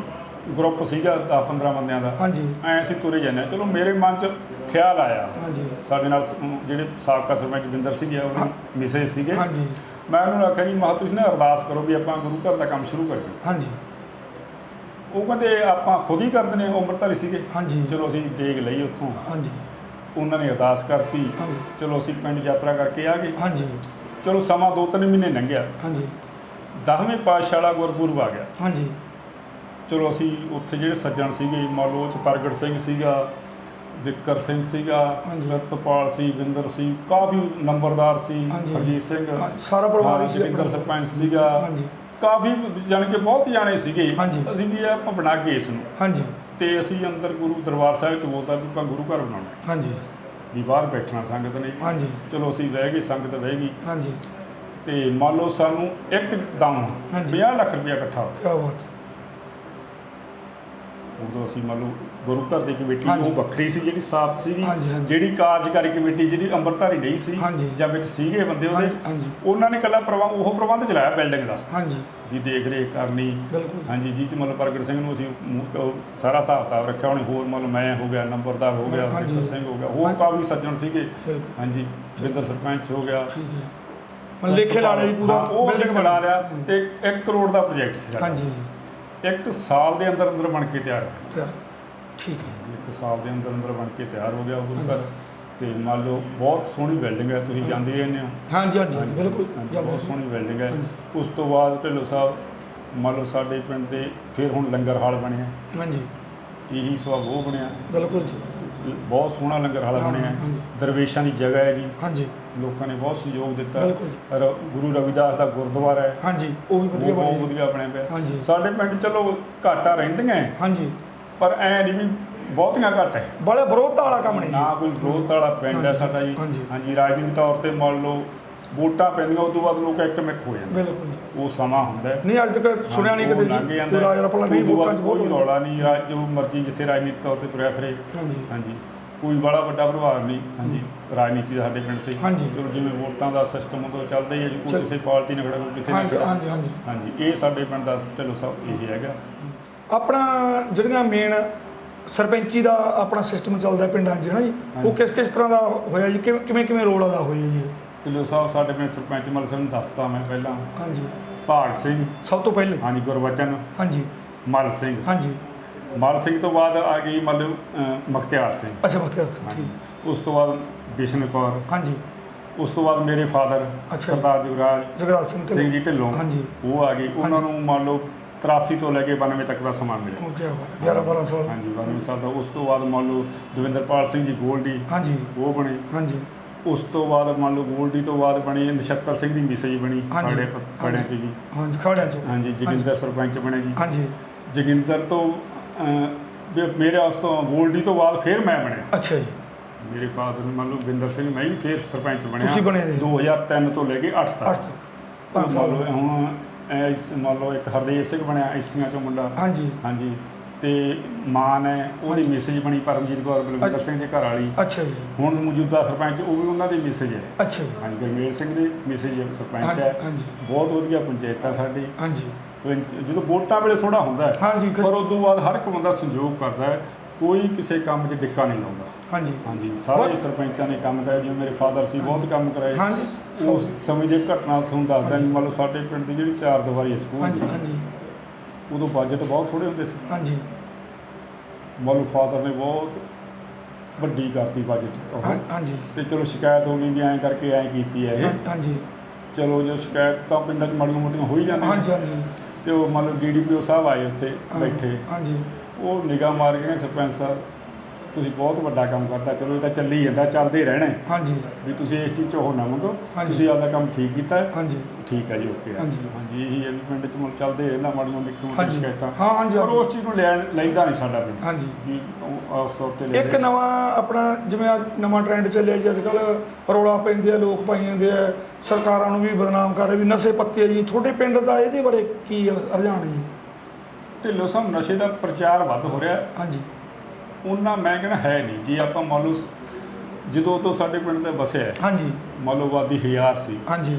ਗਰੁੱਪ ਸੀਗਾ 10 15 ਬੰਦਿਆਂ ਦਾ। ਹਾਂਜੀ। ਐ ਅਸੀਂ ਤੁਰੇ ਜਾਂਦੇ। ਚਲੋ ਮੇਰੇ ਮਨ 'ਚ ਖਿਆਲ ਆਇਆ। ਹਾਂਜੀ। ਸਾਡੇ ਨਾਲ ਜਿਹੜੇ ਸਾਬਕਾ ਸਰਪੰਚ ਵਿੰਦਰ ਸੀਗੇ ਉਹ ਹਾਂ। ਮਿਸੇ ਸੀਗੇ। ਹਾਂਜੀ। ਮੈਂ ਉਹਨੂੰ ਆਖਿਆ ਜੀ ਮਾ ਤੁਸੀਂ ਨਾ ਅਰਦਾਸ ਕਰੋ ਵੀ ਆਪਾਂ ਗੁਰੂ ਘਰ ਦਾ ਕੰਮ ਸ਼ੁਰੂ ਕਰੀਏ। ਹਾਂਜੀ। ਉਹ ਕਹਿੰਦੇ ਆਪਾਂ ਖੁਦ ਹੀ ਕਰਦੇ ਨੇ ਉਹ ਅੰਮ੍ਰਿਤਧਾਰੀ ਸੀਗੇ। ਹਾਂਜੀ। ਚਲੋ ਅਸੀਂ ਦੇਗ ਲਈ ਉੱਥੋਂ। ਹਾਂਜੀ। ਉਹਨਾਂ ਨੇ ਅਰਦਾਸ ਕਰਤੀ। ਚਲੋ ਅਸੀਂ ਪਿੰਡ ਯਾਤਰਾ ਕਰਕੇ ਆ ਗਏ। ਹਾਂਜੀ। ਚਲੋ ਸਮਾਂ ਦੋ ਤਿੰਨ ਮਹੀਨੇ ਲੰਘਿਆ। ਹਾਂਜੀ। 10ਵੇਂ ਪਾਤਸ਼ਾਹ ਵਾਲਾ ਗੁਰਪੁਰਬ ਆ ਗਿਆ। ਹਾਂਜੀ। ਚਲੋ ਅਸੀਂ ਉੱਥੇ ਜਿਹੜੇ ਸੱਜਣ ਸੀਗੇ ਮੰਨ ਲਓ ਉਹ 'ਚ ਪ੍ਰਗਟ ਸਿੰਘ ਸੀਗਾ ਵਿਕਰ ਸਿੰਘ ਸੀਗਾ। ਰਤਪਾਲ ਸੀ ਵਿੰਦਰ ਸੀ ਕਾਫੀ ਨੰਬਰਦਾਰ ਸੀ। ਹਰਜੀਤ ਸਿੰਘ। ਸਾਰਾ ਪਰਿਵਾਰ ਹੀ ਸੀ ਆਪਣਾ। ਸਰਪੰਚ ਸੀਗਾ। ਕਾਫੀ ਜਾਣੀ ਕਿ ਬਹੁਤ ਜਾਣੇ ਸੀਗੇ। ਅਸੀਂ ਵੀ ਆਪਾਂ ਬਣਾ ਕੇ ਇਸ ਨੂੰ ਹਾਂਜੀ। ਤੇ ਅਸੀਂ ਅੰਦਰ ਗੁਰੂ ਦਰਬਾਰ ਸਾਹਿਬ ਚ ਬੋਲਦਾ ਵੀ ਆਪਾਂ ਗੁਰੂ ਘਰ ਬਣਾਉਣਾ। ਹਾਂਜੀ। ਵੀ ਬਾਹਰ ਬੈਠਣਾ ਸੰਗਤ ਨੇ। ਹਾਂਜੀ। ਚਲੋ ਅਸੀਂ ਬਹਿ ਗਏ ਸੰਗਤ ਬਹਿ ਗਈ। ਹਾਂਜੀ। ਤੇ ਮੰਨ ਲਓ ਸਾਨੂੰ ਇੱਕ ਦਮ ਹਾਂਜੀ। 50 ਲੱਖ ਰੁਪਇਆ ਇਕੱਠਾ ਹੋ ਗਿਆ। ਕੀ ਬਾਤ ਹੈ। ਉਦੋਂ ਅਸੀਂ ਮੰਨ ਲਓ ਗੁਰੂ ਘਰ ਦੀ ਕਮੇਟੀ। ਉਹ ਵੱਖਰੀ ਸੀ ਜਿਹੜੀ ਸਥਾਪਤ ਸੀਗੀ। ਜਿਹੜੀ ਕਾਰਜਕਾਰੀ ਕਮੇਟੀ ਜਿਹੜੀ ਅੰਮ੍ਰਿਤਧਾਰੀ ਨਹੀਂ ਸੀ। ਜਾਂ ਵਿੱਚ ਸੀਗੇ ਬੰਦੇ ਉਹਦੇ ਉਹਨਾਂ ਨੇ ਇਕੱਲਾ ਪ੍ਰਬੰਧ ਉਹ ਪ੍ਰਬੰਧ ਚਲਾਇਆ ਬਿਲਡਿੰਗ ਦਾ ਹਾਂਜੀ ਵੀ ਦੇਖ ਰੇਖ ਕਰਨੀ। ਹਾਂਜੀ ਜੀ ਚ ਮਤਲਬ ਪ੍ਰਗਟ ਸਿੰਘ ਨੂੰ ਅਸੀਂ ਸਾਰਾ ਹਿਸਾਬ ਕਿਤਾਬ ਰੱਖਿਆ ਉਹਨੇ ਹੋਰ ਮਤਲਬ ਮੈਂ ਹੋ ਗਿਆ ਨੰਬਰਦਾਰ ਹੋ ਗਿਆ। ਵਿਕਰ ਸਿੰਘ ਹੋ ਗਿਆ ਹੋਰ। ਕਾਫੀ ਸੱਜਣ ਸੀਗੇ ਹਾਂਜੀ ਵਿੰਦਰ ਸਰਪੰਚ ਹੋ ਗਿਆ ਠੀਕ ਹੈ ਮਤਲਬ ਲੇਖੇ ਲਾ ਲਿਆ ਜੀ ਪੂਰਾ ਚਲਾ ਬਣਾ- ਲਿਆ ਤੇ 1 ਕਰੋੜ ਦਾ ਪ੍ਰੋਜੈਕਟ ਸੀ ਹਾਂਜੀ ਇੱਕ ਸਾਲ ਦੇ ਅੰਦਰ ਅੰਦਰ ਬਣ ਕੇ ਤਿਆਰ ਠੀਕ ਹੈ। ਇੱਕ ਸਾਲ ਦੇ ਅੰਦਰ ਅੰਦਰ ਬਣ ਕੇ ਤਿਆਰ ਹੋ ਗਿਆ ਉਹ ਗੁਰੂ ਘਰ। ਤੇ ਮੰਨ ਲਓ ਬਹੁਤ ਸੋਹਣੀ ਬਿਲਡਿੰਗ ਹੈ ਤੁਸੀਂ ਜਾਂਦੇ ਹੀ ਰਹਿੰਦੇ ਹੋ। ਹਾਂਜੀ ਹਾਂਜੀ ਹਾਂਜੀ, ਬਿਲਕੁਲ। ਹਾਂਜੀ, ਬਹੁਤ ਸੋਹਣੀ ਬਿਲਡਿੰਗ ਹੈ। ਉਸ ਤੋਂ ਬਾਅਦ ਢਿੱਲੋਂ ਸਾਹਿਬ ਮੰਨ ਲਓ ਸਾਡੇ ਪਿੰਡ ਦੇ ਫਿਰ ਹੁਣ ਲੰਗਰ ਹਾਲ ਬਣਿਆ। ਹਾਂਜੀ। ਇਹੀ ਸਵਾਬ ਉਹ ਬਣਿਆ। ਬਿਲਕੁਲ ਜੀ। ਬਹੁਤ ਸੋਹਣਾ ਲੰਗਰ ਹਾਲ ਬਣਿਆ। ਦਰਵੇਸ਼ਾਂ ਦੀ ਜਗ੍ਹਾ ਹੈ ਜੀ। ਹਾਂਜੀ। ਲੋਕਾਂ ਨੇ ਬਹੁਤ ਸਹਿਯੋਗ ਦਿੱਤਾ। ਰ- ਗੁਰੂ ਰਵਿਦਾਸ ਦਾ ਗੁਰਦੁਆਰਾ ਹੈ। ਹਾਂਜੀ ਉਹ ਵੀ ਵਧੀਆ ਉਹ ਬਹੁਤ ਬਣਿਆ ਵਧੀਆ ਬਣਿਆ ਪਿਆ। ਹਾਂਜੀ। ਸਾਡੇ ਪਿੰਡ ਚਲੋ ਘਾਟਾ ਰਹਿੰਦੀਆਂ ਹੈ, ਹਾਂਜੀ। ਪਰ ਐ ਨਹੀਂ ਵੀ ਬਹੁਤੀਆਂ ਘੱਟ ਹੈ। ਬੜੇ ਵਿਰੋਧਤਾ ਵਾਲਾ ਕੰਮ ਨਹੀਂ ਨਾ ਕੋਈ ਵਿਰੋਧ ਵਾਲਾ ਪਿੰਡ ਹੈ ਹਾਂਜੀ, ਸਾਡਾ ਜੀ। ਹਾਂਜੀ। ਹਾਂਜੀ ਰਾਜਨੀਤਿਕ ਤੌਰ ਤੇ ਮੰਨ ਲਓ ਵੋਟਾਂ ਪੈਂਦੀਆਂ ਉਸ ਤੋਂ ਬਾਅਦ ਲੋਕ ਇੱਕ ਮਿੱਕ ਹੋ ਜਾਂਦੇ। ਬਿਲਕੁਲ ਉਹ ਸਮਾਂ ਹੁੰਦਾ ਹੈ। ਨਹੀਂ ਅੱਜ ਤੱਕ ਸੁਣਿਆ ਨਹੀਂ ਕਿਤੇ ਲੰਘ ਜੀ। ਜਾਂਦਾ ਕੋਈ ਰਾਜ ਰਪਲਾ ਨਹੀਂ ਉਸ ਤੋਂ ਵੋਟਾਂ 'ਚ ਬਾਅਦ ਬਹੁਤ ਕੋਈ ਹੁੰਦਾ। ਰੌਲਾ ਨਹੀਂ ਰਾਜ ਜੋ ਮਰਜ਼ੀ ਜਿੱਥੇ ਰਾਜਨੀਤਿਕ ਤੌਰ ਤੇ ਤੁਰਿਆ ਫਿਰੇ। ਹਾਂਜੀ। ਹਾਂਜੀ। ਕੋਈ ਬੜਾ ਵੱਡਾ ਪ੍ਰਭਾਵ ਨਹੀਂ। ਹਾਂਜੀ। ਰਾਜਨੀਤੀ ਦਾ ਸਾਡੇ ਪਿੰਡ ਤੇ। ਹਾਂਜੀ। ਚਲੋ ਜਿਵੇਂ ਵੋਟਾਂ ਦਾ ਸਿਸਟਮ ਉਹ ਚੱਲਦਾ ਹੀ ਹੈ ਜੀ। ਕੋਈ ਚੱਲ- ਕਿਸੇ ਪਾਰਟੀ ਨਾਲ ਖੜਾ ਕੋਈ ਕਿਸੇ ਨਾਲ ਹਾਂਜੀ ਖੜਾ। ਹਾਂਜੀ ਹਾਂਜੀ। ਹਾਂਜੀ। ਇਹ ਸਾਡੇ ਪਿੰਡ ਦਾ ਢਿੱਲੋਂ ਸਾਹਿਬ ਇਹ ਹੈਗਾ। ਆਪਣਾ ਜਿਹੜੀਆਂ ਮੇਨ ਸਰਪੰਚੀ ਦਾ ਆਪਣਾ ਸਿਸਟਮ ਚੱਲਦਾ ਪਿੰਡਾਂ 'ਚ ਨਾ ਜੀ? ਉਹ ਹਾਂਜੀ। ਕਿਸ ਕਿਸ ਤਰ੍ਹਾਂ ਦਾ ਹੋਇਆ ਜੀ? ਕਿਵੇਂ ਕਿਵੇਂ ਕਿਵੇਂ ਰੋਲ ਅਦਾ ਹੋਇਆ ਜੀ ਇਹ? ਢਿੱਲੋਂ ਸਾਹਿਬ ਸਾਡੇ ਪਿੰਡ ਸਰਪੰਚ ਮਲ ਸਿੰਘ ਨੂੰ ਦੱਸਤਾ ਮੈਂ ਪਹਿਲਾਂ। ਹਾਂਜੀ। ਭਾਗ ਸਿੰਘ। ਸਭ ਤੋਂ ਪਹਿਲੇ। ਹਾਂਜੀ ਗੁਰਵਚਨ। ਹਾਂਜੀ। ਮਲ ਸਿੰਘ। ਹਾਂਜੀ। ਮਲ ਸਿੰਘ ਤੋਂ ਬਾਅਦ ਆ ਗਈ ਮਤਲਬ ਮੁਖਤਿਆਰ ਸਿੰਘ। ਅੱਛਾ ਬਖਤਿਆਰ ਸਿੰਘ। ਠੀਕ। ਉਸ ਤੋਂ ਬਾਅਦ ਬਿਸ਼ਨ ਕੌਰ। ਹਾਂਜੀ। ਉਸ ਤੋਂ ਬਾਅਦ ਮੇਰੇ ਫਾਦਰ। ਸਰਦਾਰ ਜੁਗਰਾਜ ਜਗਰਾਜ ਸਿੰਘ ਸਿੰਘ ਜੀ ਢਿੱਲੋਂ। ਹਾਂਜੀ। ਉਹ ਆ ਗਏ। ਉਹਨਾਂ। ਨੂੰ ਮੰਨ ਲਓ 83 ਤੋਂ ਲੈ ਕੇ 92 ਤੱਕ ਦਾ ਸਮਾਂ ਮਿਲਿਆ। ਉਹ ਕੀ ਬਾਤ ਹੈ। 11 12 ਸਾਲ। ਹਾਂਜੀ 92 ਸਾਲ ਦਾ। ਉਸ ਤੋਂ ਬਾਅਦ ਮੰਨ ਲਓ ਦਵਿੰਦਰਪਾਲ ਸਿੰਘ ਜੀ ਗੋਲਡੀ। ਹਾਂਜੀ। ਉਹ ਬਣੇ। ਹਾਂਜੀ। ਉਸ ਤੋਂ ਬਾਅਦ ਮੰਨ ਲਓ ਗੋਲਡੀ ਤੋਂ ਬਾਅਦ ਬਣੀ ਨਛੱਤਰ ਸਿੰਘ ਦੀ ਮਿਸਜ ਬਣੀ। ਸਾਡੇ ਖੜਿਆਂ ਚ ਜੀ। ਹਾਂਜੀ ਖਾੜਿਆਂ 'ਚ। ਹਾਂਜੀ ਜੋਗਿੰਦਰ ਸਰਪੰਚ ਬਣੇ ਜੀ। ਹਾਂਜੀ। ਜੋਗਿੰਦਰ ਤੋਂ ਮੇਰੇ ਉਸ ਤੋਂ ਗੋਲਡੀ ਤੋਂ ਬਾਅਦ ਫਿਰ ਮੈਂ ਬਣਿਆ। ਅੱਛਾ ਜੀ। ਮੇਰੇ ਫਾਦਰ ਮੰਨ ਲਓ ਵਿੰਦਰ ਸਿੰਘ ਮੈਂ ਵੀ ਫਿਰ ਸਰਪੰਚ ਬਣਿਆ। ਤੁਸੀਂ ਬਣੇ ਰਹੇ। 2003 ਤੋਂ ਲੈ ਕੇ 8 ਤੱਕ। 8 ਤੱਕ। 5 ਸਾਲ ਮੰਨ ਲਓ ਹੁਣ ਇਸ ਮੰਨ ਲਓ ਇੱਕ ਹਰਦੇਵ ਸਿੰਘ ਬਣਿਆ ਐਸੀਆਂ ਚੋਂ ਮੁੰਡਾ। ਹਾਂਜੀ। ਹਾਂਜੀ। ਤੇ ਮਾਨ ਹੈ ਉਹਦੀ। ਮੈਸੇਜ ਬਣੀ ਪਰਮਜੀਤ ਕੌਰ ਬਲਵਿੰਦਰ। ਸਿੰਘ ਦੇ ਘਰ ਵਾਲੀ। ਅੱਛਾ ਜੀ। ਹੁਣ ਮੌਜੂਦਾ ਸਰਪੰਚ ਉਹ ਵੀ ਉਹਨਾਂ ਦੀ ਮੈਸੇਜ ਹੈ। ਅੱਛਾ ਜੀ। ਹਾਂਜੀ ਗੁਰਮੇਲ ਸਿੰਘ ਦੀ ਮੈਸੇਜ ਸਰਪੰਚ ਹੈ। ਹਾਂਜੀ। ਬਹੁਤ ਵਧੀਆ ਪੰਚਾਇਤ ਸਾਡੀ। ਹਾਂਜੀ। ਜਦੋਂ ਵੋਟਾਂ ਵੇਲੇ ਥੋੜਾ ਹੁੰਦਾ ਹੈ ਪਰ ਉਸ ਤੋਂ ਬਾਅਦ ਹਰ ਇੱਕ ਬੰਦਾ ਸੰਯੋਗ ਕਰਦਾ ਹੈ ਕੋਈ ਕਿਸੇ ਕੰਮ 'ਚ ਡਿੱਕਾ ਨਹੀਂ ਲਾਉਂਦਾ। ਹਾਂਜੀ। ਹਾਂਜੀ ਸਾਰੇ ਸਰਪੰਚਾਂ ਨੇ ਕੰਮ ਕਰਾਇਆ ਜਿਵੇਂ ਮੇਰੇ ਫਾਦਰ ਸੀ ਬਹੁਤ ਕੰਮ ਕਰਾਏ। ਹਾਂਜੀ। ਉਸ ਸਮੇਂ ਦੀ ਘਟਨਾ ਤੁਹਾਨੂੰ ਦੱਸਦਾ ਲਓ ਸਾਡੇ ਪਿੰਡ ਦੀ ਜਿਹੜੀ ਚਾਰ ਦੀਵਾਰੀ ਸਕੂਲ ਹਾਂਜੀ ਹਾਂਜੀ। ਉਦੋਂ ਬਜਟ ਬਹੁਤ ਥੋੜੇ ਹੁੰਦੇ ਸੀ। ਹਾਂਜੀ। ਮੰਨ ਫਾਦਰ ਨੇ ਬਹੁਤ ਵੱਡੀ ਕਰਤੀ ਬਜਟ ਹਾਂਜੀ। ਤੇ ਚਲੋ ਸ਼ਿਕਾਇਤ ਹੋ ਗਈ ਵੀ ਐਂ ਕਰਕੇ ਐਂ ਕੀਤੀ ਹੈ ਇਹ। ਹਾਂਜੀ। ਚਲੋ ਜੋ ਸ਼ਿਕਾਇਤ ਤਾਂ ਪਿੰਡਾਂ 'ਚ ਮਾੜੀਆਂ ਮੋਟੀਆਂ ਹੋ ਹੀ ਜਾਂਦੀਆਂ। ਹਾਂਜੀ ਹਾਂਜੀ। ਤੇ ਉਹ ਮੰਨ ਲਓ ਡੀਡੀਪੀਓ ਸਾਹਿਬ ਆਏ ਉੱਥੇ ਬੈਠੇ। ਹਾਂਜੀ। ਉਹ ਨਿਗਾਹ ਮਾਰ ਕੇ ਨੇ ਸਰਪੰਚ ਸਾਹਿਬ ਤੁਸੀਂ ਬਹੁਤ ਵੱਡਾ ਕੰਮ ਕਰਤਾ ਚਲੋ ਇਹ ਤਾਂ ਚੱਲੀ ਜਾਂਦਾ ਚੱਲਦੇ ਰਹਿਣਾ। ਹਾਂਜੀ ਵੀ ਤੁਸੀਂ ਇਸ ਚੀਜ਼ 'ਚ ਉਹ ਨਾ ਮੰਗੋ। ਤੁਸੀਂ ਆਪਦਾ ਕੰਮ ਠੀਕ ਕੀਤਾ ਹਾਂਜੀ ਠੀਕ ਹੈ ਜੀ ਓਕੇ। ਹਾਂਜੀ। ਹਾਂਜੀ ਇਹੀ ਹੈ ਵੀ ਪਿੰਡ 'ਚ ਮੁਲ ਚੱਲਦੇ ਰਹਿੰਦਾ ਨਿੱਕੀਆਂ ਮੋਟੀਆਂ ਹਾਂਜੀ ਸ਼ਿਕਾਇਤਾਂ ਹਾਂ ਹਾਂਜੀ ਪਰ। ਉਸ ਚੀਜ਼ ਨੂੰ ਲੈਣ ਲੈਂਦਾ ਨਹੀਂ ਸਾਡਾ ਪਿੰਡ ਹਾਂਜੀ ਵੀ ਉਸ ਤੌਰ ਤੇ ਲੈ ਇੱਕ। ਨਵਾਂ ਆਪਣਾ ਜਿਵੇਂ ਅੱਜ ਨਵਾਂ ਟ੍ਰੈਂਡ ਚੱਲਿਆ ਜੀ ਅੱਜ ਕੱਲ ਰੌਲਾ ਪੈਂਦੇ ਆ ਲੋਕ ਪਾਈ ਜਾਂਦੇ ਆ ਸਰਕਾਰਾਂ ਨੂੰ ਵੀ ਬਦਨਾਮ ਕਰ ਰਹੇ ਵੀ ਨਸ਼ੇ ਪੱਤੇ ਆ ਜੀ ਤੁਹਾਡੇ ਪਿੰਡ ਦਾ ਇਹਦੇ ਬਾਰੇ ਕੀ ਰੁਝਾਨ ਜੀ ਢਿੱਲੋਂ ਸਾਹਿਬ ਨਸ਼ੇ ਦਾ ਪ੍ਰਚਾਰ ਵੱਧ ਹੋ ਰਿਹਾ। ਹਾਂਜੀ ਉਹਨਾਂ ਮੈਂ ਕਹਿੰਦਾ ਹੈ ਨਹੀਂ। ਜੀ ਆਪਾਂ ਮੰਨ ਲਓ ਜਦੋਂ ਤੋਂ ਸਾਡੇ ਪਿੰਡ ਤੇ ਵਸਿਆ ਹੈ, ਹਾਂਜੀ। ਮੰਨ ਲਓ ਆਬਾਦੀ ਹਜ਼ਾਰ ਸੀ। ਹਾਂਜੀ।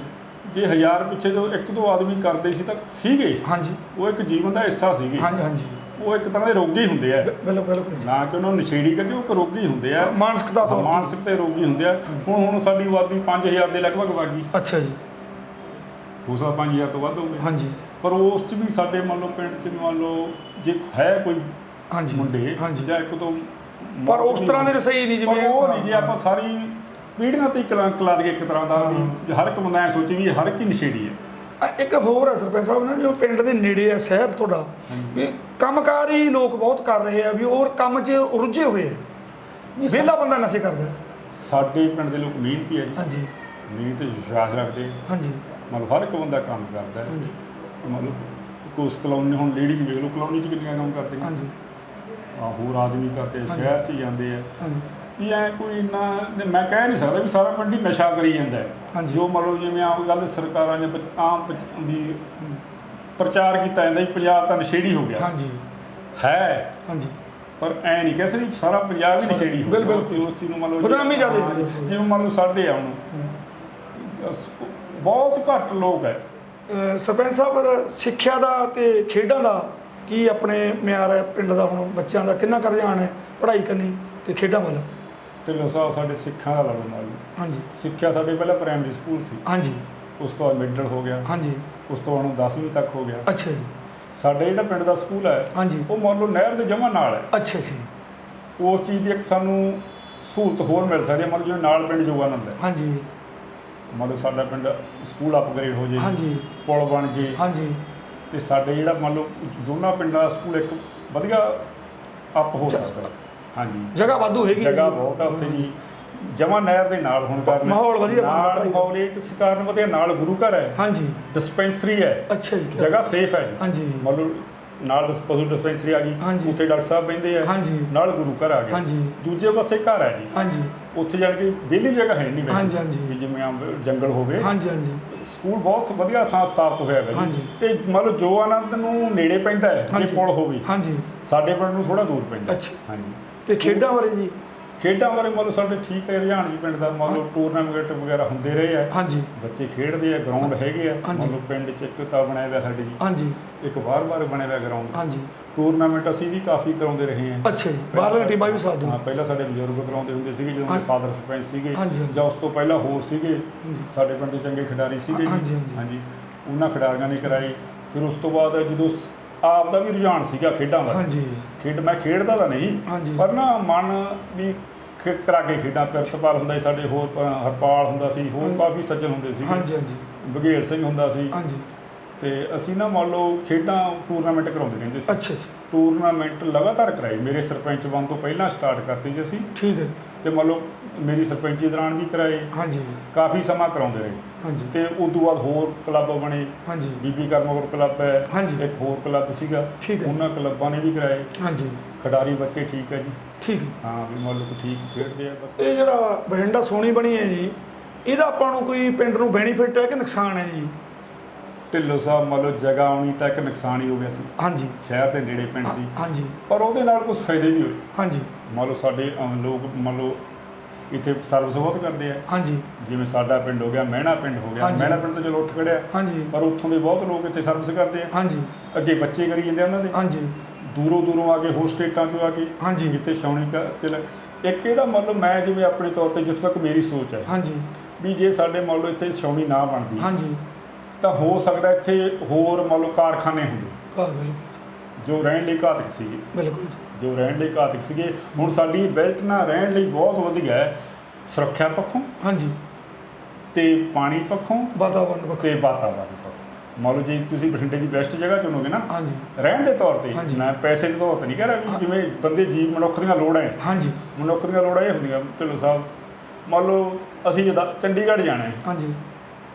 ਜੇ ਹਜ਼ਾਰ ਪਿੱਛੇ ਜੋ ਇੱਕ ਦੋ ਆਦਮੀ ਕਰਦੇ ਸੀ ਤਾਂ ਸੀਗੇ। ਹਾਂਜੀ। ਉਹ ਇੱਕ ਜੀਵਨ ਦਾ ਹਿੱਸਾ ਸੀਗੇ। ਹਾਂਜੀ ਹਾਂਜੀ। ਉਹ ਇੱਕ ਤਰ੍ਹਾਂ ਦੇ ਰੋਗੀ ਹੁੰਦੇ ਆ। ਬਿਲਕੁਲ ਬਿਲਕੁਲ। ਨਾ ਕਿ ਉਹਨਾਂ ਨੂੰ ਨਸ਼ੇੜੀ ਕਹਿੰਦੇ ਉਹ ਰੋਗੀ ਹੁੰਦੇ ਆ। ਮਾਨਸਿਕਤਾ ਤੌਰ ਮਾਨਸਿਕ ਤੇ ਰੋਗੀ ਹੁੰਦੇ ਆ। ਹੁਣ ਹੁਣ ਸਾਡੀ ਆਬਾਦੀ 5000 ਦੇ ਲਗਭਗ ਵਗ ਗਈ। ਅੱਛਾ ਜੀ। ਹੋ ਸਕਦਾ 5000 ਤੋਂ ਵੱਧ ਹੋਵੇ ਹਾਂਜੀ। ਪਰ ਉਸ ਚ ਵੀ ਸਾਡੇ ਮੰਨ ਲਓ ਪਿੰਡ ਚ ਮੰਨ ਲਓ ਜੇ ਹੈ ਕੋਈ ਹਾਂਜੀ ਮੁੰਡੇ ਹਾਂਜੀ। ਜਾਂ ਇੱਕ ਦੋ ਪਰ ਉਸ ਤਰ੍ਹਾਂ ਦੇ ਸਹੀ ਨਹੀਂ ਜਿਵੇਂ ਉਹ ਨਹੀਂ ਜੇ ਆਪਾਂ ਸਾਰੀ ਪੀੜ੍ਹੀਆਂ ਤੇ ਹੀ ਕਲੰਕ ਲਾ ਦਈਏ ਇੱਕ ਤਰ੍ਹਾਂ ਦਾ ਵੀ ਹਰ ਇੱਕ ਬੰਦਾ ਐ ਸੋਚੇ ਵੀ ਹਰ ਇੱਕ ਹੀ ਨਸ਼ੇੜੀ ਹੈ। ਅ- ਇੱਕ ਹੋਰ ਹੈ ਸਰਪੰਚ ਸਾਹਿਬ ਨਾ ਜੋ ਪਿੰਡ ਦੇ ਨੇੜੇ ਹੈ ਸ਼ਹਿਰ ਤੁਹਾਡਾ। ਵੀ ਕੰਮਕਾਰ ਹੀ ਲੋਕ ਬਹੁਤ ਕਰ ਰਹੇ ਆ ਵੀ ਉਹ ਕੰਮ 'ਚ ਰੁੱਝੇ ਹੋਏ ਆ। ਵਿਹਲਾ ਬੰਦਾ ਨਸ਼ੇ ਕਰਦਾ ਹੈ। ਸਾਡੇ ਪਿੰਡ ਦੇ ਲੋਕ ਮਿਹਨਤੀ ਹੈ ਜੀ। ਹਾਂਜੀ। ਮਿਹਨਤ ਤੇ ਵਿਸ਼ਵਾਸ ਰੱਖਦੇ ਹਾਂਜੀ। ਮਤਲਬ ਹਰ ਇੱਕ ਬੰਦਾ ਕੰਮ ਕਰਦਾ ਹੈ। ਹਾਂਜੀ। ਮਤਲਬ ਕੁਛ ਕਲੋਨੀ ਹੁਣ ਲੇਡੀ ਵੇਖ ਲਓ ਕਲੋਨੀ ਚ ਕਿੰਨੀਆਂ ਕੰਮ ਕਰਦੀਆਂ ਹਾਂਜੀ। ਹੋਰ ਆਦਮੀ ਕਰਦੇ ਹਾਂਜੀ। ਸ਼ਹਿਰ ਚ ਜਾਂਦੇ ਆ। ਵੀ ਐ ਕੋਈ ਇੰਨਾ ਮੈਂ ਕਹਿ ਨਹੀਂ ਸਕਦਾ ਵੀ ਸਾਰਾ ਪਿੰਡ ਹੀ ਨਸ਼ਾ ਕਰੀ ਜਾਂਦਾ ਹੈ। ਜੋ ਮੰਨ ਲਓ ਜਿਵੇਂ ਆਮ ਗੱਲ ਸਰਕਾਰਾਂ ਨੇ ਆਮ ਵੀ ਪ੍ਰਚਾਰ ਕੀਤਾ ਜਾਂਦਾ ਵੀ ਪੰਜਾਬ ਤਾਂ ਨਸ਼ੇੜੀ ਹੋ ਗਿਆ। ਹਾਂਜੀ। ਹੈ। ਹਾਂਜੀ। ਪਰ ਐ ਨਹੀਂ ਕਹਿ ਸਕਦੇ ਸਾਰਾ ਪੰਜਾਬ ਹੀ ਨਸ਼ੇੜੀ ਹੋ ਗਿਆ। ਬਿਲਕੁਲ। ਉਸ ਚੀਜ਼ ਨੂੰ ਮੰਨ ਲਓ ਬਦਨਾਮੀ ਜੀ। ਜਿਵੇਂ ਮੰਨ ਲਓ ਸਾਡੇ ਆ ਹੁਣ। ਬਹੁਤ ਘੱਟ ਲੋਕ ਹੈ। ਸਰਪੰਚ ਸਾਹਿਬ ਪਰ ਸਿੱਖਿਆ ਦਾ ਤੇ ਖੇਡਾਂ ਦਾ ਕੀ ਆਪਣੇ ਮਿਆਰ ਹੈ ਪਿੰਡ ਦਾ ਹੁਣ ਬੱਚਿਆਂ ਦਾ ਕਿੰਨਾ ਕਰ ਰੁਝਾਨ ਹੈ ਪੜ੍ਹਾਈ ਕਰਨੀ ਤੇ ਖੇਡਾਂ ਵੱਲ? ਢਿੱਲੋਂ ਸਾਹਿਬ ਸਾਡੇ ਸਿੱਖਾਂ ਦਾ ਲੜਨ ਨਾਲ। ਹਾਂਜੀ। ਸਿੱਖਿਆ ਸਾਡੇ ਪਹਿਲਾਂ ਪ੍ਰਾਇਮਰੀ ਸਕੂਲ ਸੀ। ਹਾਂਜੀ। ਉਸ ਤੋਂ ਬਾਅਦ ਮਿਡਲ ਹੋ ਗਿਆ। ਹਾਂਜੀ। ਉਸ ਤੋਂ ਬਾਅਦ 10ਵੀਂ ਤੱਕ ਹੋ ਗਿਆ। ਅੱਛਾ ਜੀ। ਸਾਡੇ ਜਿਹੜਾ ਪਿੰਡ ਦਾ ਸਕੂਲ ਹੈ ਹਾਂਜੀ। ਉਹ ਮੰਨ ਲਓ ਨਹਿਰ ਦੇ ਜਮਾ ਨਾਲ ਹੈ। ਅੱਛਾ ਜੀ। ਉਸ ਚੀਜ਼ ਦੀ ਇੱਕ ਸਾਨੂੰ ਸਹੂਲਤ ਹੋਰ ਮਿਲ ਸਕਦੀ ਹੈ ਮਤਲਬ ਜਿਵੇਂ ਨਾਲ ਪਿੰਡ ਜੋਗਾਨੰਦ ਹੈ। ਹਾਂਜੀ। ਮੰਨ ਲਓ ਸਾਡਾ ਪਿੰਡ ਸਕੂਲ ਅਪਗ੍ਰੇਡ ਹੋ ਜੇ। ਹਾਂਜੀ। ਪੁਲ ਬਣ ਜੇ। ਹਾਂਜੀ। ਤੇ ਸਾਡੇ ਜਿਹੜਾ ਮੰਨ ਲਓ ਦੋਨਾਂ ਪਿੰਡਾਂ ਦਾ ਸਕੂਲ ਇੱਕ ਵਧੀਆ ਅਪ ਹੋ ਸਕਦਾ। ਹੈ। ਹਾਂਜੀ। ਜਗ੍ਹਾ ਵਾਧੂ ਹੈਗੀ। ਹੈ ਜਗ੍ਹਾ ਜੀ। ਬਹੁਤ ਆ ਉੱਥੇ ਜੀ। ਜਮਾ ਨਹਿਰ ਦੇ ਨਾਲ ਹੁਣ ਕਾਰਨ ਮਾਹੌਲ ਵਧੀਆ ਬਣਦਾ ਨਾਲ ਪੜ੍ਹਾਈ ਦਾ। ਮਾਹੌਲ ਇੱਕ ਇਸ ਕਾਰਨ ਵਧੀਆ ਨਾਲ ਗੁਰੂ ਘਰ ਹੈ। ਹਾਂਜੀ। ਡਿਸਪੈਂਸਰੀ ਹੈ। ਅੱਛਾ ਜੀ। ਕਿਆ- ਜਗ੍ਹਾ ਸੇਫ ਹੈ ਜੀ। ਹਾਂਜੀ। ਮੰਨ ਲਓ ਨਾਲ ਪਸ਼ੂ ਡਿਸਪੈਂਸਰੀ ਆ ਗਈ। ਉੱਥੇ ਡਾਕਟਰ ਸਾਹਿਬ ਬਹਿੰਦੇ ਆ। ਨਾਲ ਗੁਰੂ ਘਰ ਆ ਗਿਆ ਹਾਂਜੀ। ਦੂਜੇ ਪਾਸੇ ਘਰ ਹੈ ਜੀ। ਹਾਂਜੀ। ਉੱਥੇ ਜਾਣ ਕੇ ਵਿਹਲੀ ਜਗ੍ਹਾ ਹੈ ਨਹੀਂ ਹਾਂਜੀ, ਹਾਂਜੀ। ਜਿਵੇਂ ਆਮ ਜੰਗਲ ਹੋਵੇ। ਹਾਂਜੀ ਹਾਂਜੀ। ਸਕੂਲ ਬਹੁਤ ਵਧੀਆ ਥਾਂ ਸਥਾਪਿਤ ਹੋਇਆ ਹੈ। ਜੀ। ਤੇ ਮੰਨ ਲਓ ਜੋ ਆਨੰਦ ਨੂੰ ਨੇੜੇ ਪੈਂਦਾ ਹੈ ਜੇ। ਪੁਲ ਹੋਵੇ। ਹਾਂਜੀ। ਸਾਡੇ ਪਿੰਡ ਨੂੰ ਥੋੜਾ ਦੂਰ ਪੈਂਦਾ। ਅੱਛਾ। ਹਾਂਜੀ। ਤੇ ਖੇਡਾਂ ਬਾਰੇ ਜੀ? ਖੇਡਾਂ ਬਾਰੇ ਮੰਨ ਲਓ ਸਾਡੇ ਠੀਕ ਹੈ ਰੁਝਾਨ ਜੀ ਪਿੰਡ ਦਾ ਮੰਨ ਲਓ ਟੂਰਨਾਮੈਂਟ ਵਗੈਰਾ ਹੁੰਦੇ ਰਹੇ ਆ। ਹਾਂਜੀ। ਬੱਚੇ ਖੇਡਦੇ ਆ ਗਰਾਊਂਡ ਹੈਗੇ ਆ। ਲਓ ਪਿੰਡ ਚ ਇੱਕ ਤਾਂ ਬਣਾਇਆ ਹੋਇਆ ਸਾਡੇ ਜੀ। ਹਾਂਜੀ। ਇੱਕ ਵਾਰ-ਵਾਰ ਬਣਿਆ ਹੋਇਆ ਗਰਾਊਂਡ ਹਾਂਜੀ। ਟੂਰਨਾਮੈਂਟ ਅਸੀਂ ਵੀ ਕਾਫੀ ਕਰਾਉਂਦੇ ਰਹੇ ਹਾਂ ਅੱਛਾ ਜੀ। ਬਾਹਰਲੀਆਂ ਟੀਮਾਂ ਵੀ ਸਾਥ ਦਿਓ ਹਾਂ ਪਹਿਲਾਂ ਸਾਡੇ ਬਜ਼ੁਰਗ ਕਰਾਉਂਦੇ ਹੁੰਦੇ ਸੀਗੇ ਜਦੋਂ। ਮੇਰੇ ਫਾਦਰ ਸਰਪੰਚ ਸੀਗੇ। ਜਾਂ ਉਸ ਤੋਂ ਪਹਿਲਾਂ ਹੋਰ ਸੀਗੇ। ਸਾਡੇ ਪਿੰਡ ਦੇ ਚੰਗੇ ਖਿਡਾਰੀ ਸੀਗੇ ਜੀ। ਹਾਂਜੀ, ਉਹਨਾਂ ਖਿਡਾਰੀਆਂ ਨੇ ਕਰਾਈ। ਫਿਰ ਉਸ ਤੋਂ ਬਾਅਦ ਜਦੋਂ ਆਪ ਦਾ ਵੀ ਰੁਝਾਨ ਸੀਗਾ ਖੇਡਾਂ ਦਾ। ਹਾਂਜੀ। ਖੇਡ ਮੈਂ ਖੇਡਦਾ ਤਾਂ ਨਹੀਂ ਪਰ ਨਾ ਮਨ ਵੀ ਕਰਾ ਕੇ ਖੇਡਾਂ ਪ੍ਰਿਤਪਾਲ ਹੁੰਦਾ ਸੀ ਸਾਡੇ ਹੋਰ ਹਰਪਾਲ ਹੁੰਦਾ ਸੀ ਹੋਰ। ਕਾਫੀ ਸੱਜਣ ਹੁੰਦੇ ਸੀ। ਹਾਂਜੀ ਹਾਂਜੀ। ਬਘੇਲ ਸਿੰਘ ਹੁੰਦਾ ਸੀ। ਹਾਂਜੀ। ਤੇ ਅਸੀਂ ਨਾ ਮੰਨ ਲਓ ਖੇਡਾਂ ਟੂਰਨਾਮੈਂਟ ਕਰਾਉਂਦੇ ਰਹਿੰਦੇ ਸੀ। ਅੱਛਾ ਜੀ ਟੂਰਨਾਮੈਂਟ ਲਗਾਤਾਰ ਕਰਾਈ। ਮੇਰੇ ਸਰਪੰਚ ਬਣ ਤੋਂ ਪਹਿਲਾਂ ਸਟਾਰਟ ਕਰਤੇ ਸੀ ਅਸੀਂ। ਠੀਕ ਹੈ। ਤੇ ਮੰਨ ਲਓ ਮੇਰੀ ਸਰਪੰਚੀ ਦੌਰਾਨ ਵੀ ਕਰਾਏ ਹਾਂਜੀ। ਕਾਫੀ ਸਮਾਂ ਕਰਾਉਂਦੇ ਰਹੇ। ਹਾਂਜੀ। ਤੇ ਉਸ ਤੋਂ ਬਾਅਦ ਹੋਰ ਕਲੱਬ ਬਣੇ। ਹਾਂਜੀ। ਬੀਬੀ ਕਰਮੋਰ ਕਲੱਬ ਹੈ। ਹਾਂਜੀ। ਇੱਕ ਹੋਰ ਕਲੱਬ ਸੀਗਾ। ਠੀਕ ਹੈ। ਉਹਨਾਂ ਕਲੱਬਾਂ ਨੇ ਵੀ ਕਰਾਏ। ਹਾਂਜੀ। ਖਿਡਾਰੀ ਬੱਚੇ ਠੀਕ ਹੈ ਜੀ? ਠੀਕ। ਹੈ ਹਾਂ ਵੀ ਕਿ ਠੀਕ ਖੇਡਦੇ ਆ ਬਸ। ਇਹ ਜਿਹੜਾ ਬਹਿੰਡਾ ਸੋਹਣੀ ਬਣੀ ਹੈ ਜੀ ਇਹਦਾ ਆਪਾਂ ਨੂੰ ਕੋਈ ਪਿੰਡ ਨੂੰ ਬੈਨੀਫਿਟ ਹੈ ਕਿ ਨੁਕਸਾਨ ਹੈ ਜੀ? ਢਿੱਲੋਂ ਸਾਹਿਬ ਮੰਨ ਲਓ ਜਗ੍ਹਾ ਆਉਣੀ ਤਾਂ ਇੱਕ ਨੁਕਸਾਨ ਹੀ ਹੋ ਗਿਆ ਸੀ ਹਾਂਜੀ। ਸ਼ਹਿਰ ਦੇ ਨੇੜੇ ਪਿੰਡ ਸੀ। ਹਾਂਜੀ। ਪਰ ਉਹਦੇ ਨਾਲ ਕੁਝ ਫਾਇਦੇ ਵੀ ਹੋਏ। ਹਾਂਜੀ। ਮੰਨ ਲਓ ਸਾਡੇ ਲੋਕ ਮੰਨ ਲਓ ਇੱਥੇ ਸਰਵਿਸ ਬਹੁਤ ਕਰਦੇ ਆ। ਹਾਂਜੀ। ਜਿਵੇਂ ਸਾਡਾ ਪਿੰਡ ਹੋ ਗਿਆ ਮਹਿਣਾ ਪਿੰਡ ਹੋ ਗਿਆ। ਮਹਿਣਾ ਪਿੰਡ ਤੋਂ ਚਲੋ ਉੱਠ ਖੜਿਆ। ਹਾਂਜੀ। ਪਰ ਉੱਥੋਂ ਦੇ ਬਹੁਤ ਲੋਕ ਇੱਥੇ ਸਰਵਿਸ ਕਰਦੇ ਆ। ਹਾਂਜੀ। ਅੱਗੇ ਬੱਚੇ ਕਰੀ ਜਾਂਦੇ ਉਹਨਾਂ ਦੇ। ਹਾਂਜੀ। ਦੂਰੋਂ ਦੂਰੋਂ ਆ ਕੇ ਹੋਰ ਸਟੇਟਾਂ ਚੋਂ ਆ ਕੇ ਹਾਂਜੀ। ਜਿੱਥੇ ਛਾਉਣੀ ਚਲ। ਇੱਕ ਇਹਦਾ ਮਤਲਬ ਮੈਂ ਜਿਵੇਂ ਆਪਣੇ ਤੌਰ ਤੇ ਜਿੱਥੋਂ ਤੱਕ ਮੇਰੀ ਸੋਚ ਹੈ ਹਾਂਜੀ। ਵੀ ਜੇ ਸਾਡੇ ਮੰਨ ਲਓ ਇੱਥੇ ਛਾਉਣੀ ਨਾ ਬਣਦੀ ਹਾਂਜੀ। ਤਾਂ ਹੋ ਸਕਦਾ ਇੱਥੇ ਹੋਰ ਮੰਨ ਲਓ ਕਾਰਖਾਨੇ ਹੁੰਦੇ। ਜੋ। ਰਹਿਣ ਲਈ ਘਾਤਕ ਸੀਗੇ। ਬਿਲਕੁਲ ਜੀ। ਰਹਿਣ ਲਈ ਘਾਤਕ ਸੀਗੇ। ਹੁਣ ਸਾਡੀ ਬੈਲਟ ਨਾ ਰਹਿਣ ਲਈ ਬਹੁਤ ਵਧੀਆ ਹੈ। ਸੁਰੱਖਿਆ ਪੱਖੋਂ ਹਾਂਜੀ। ਤੇ ਪਾਣੀ ਪੱਖੋਂ ਵਾਤਾਵਰਨ ਪੱਖ। ਤੇ ਵਾਤਾਵਰਨ ਪੱਖੋਂ। ਮੰਨ ਲਓ ਜੇ ਤੁਸੀਂ ਬਠਿੰਡੇ ਦੀ ਬੈਸਟ ਜਗ੍ਹਾ ਚੁਣੋਗੇ ਨਾ ਹਾਂਜੀ। ਰਹਿਣ ਦੇ ਤੌਰ ਤੇ। ਮੈਂ ਪੈਸੇ ਦੇ ਤੌਰ ਤੇ ਨਹੀਂ ਕਹਿ ਰਿਹਾ ਵੀ ਜਿਵੇਂ ਬੰਦੇ ਜੀਵ ਮਨੁੱਖ ਦੀਆਂ ਲੋੜਾਂ ਹੈ ਹਾਂਜੀ। ਮਨੁੱਖ ਦੀਆਂ ਲੋੜਾਂ ਇਹ ਹੁੰਦੀਆਂ ਢਿੱਲੋਂ ਸਾਹਿਬ। ਮੰਨ ਲਓ ਅਸੀਂ ਜਦਾ ਚੰਡੀਗੜ੍ਹ ਜਾਣਾ ਹੈ। ਹਾਂਜੀ।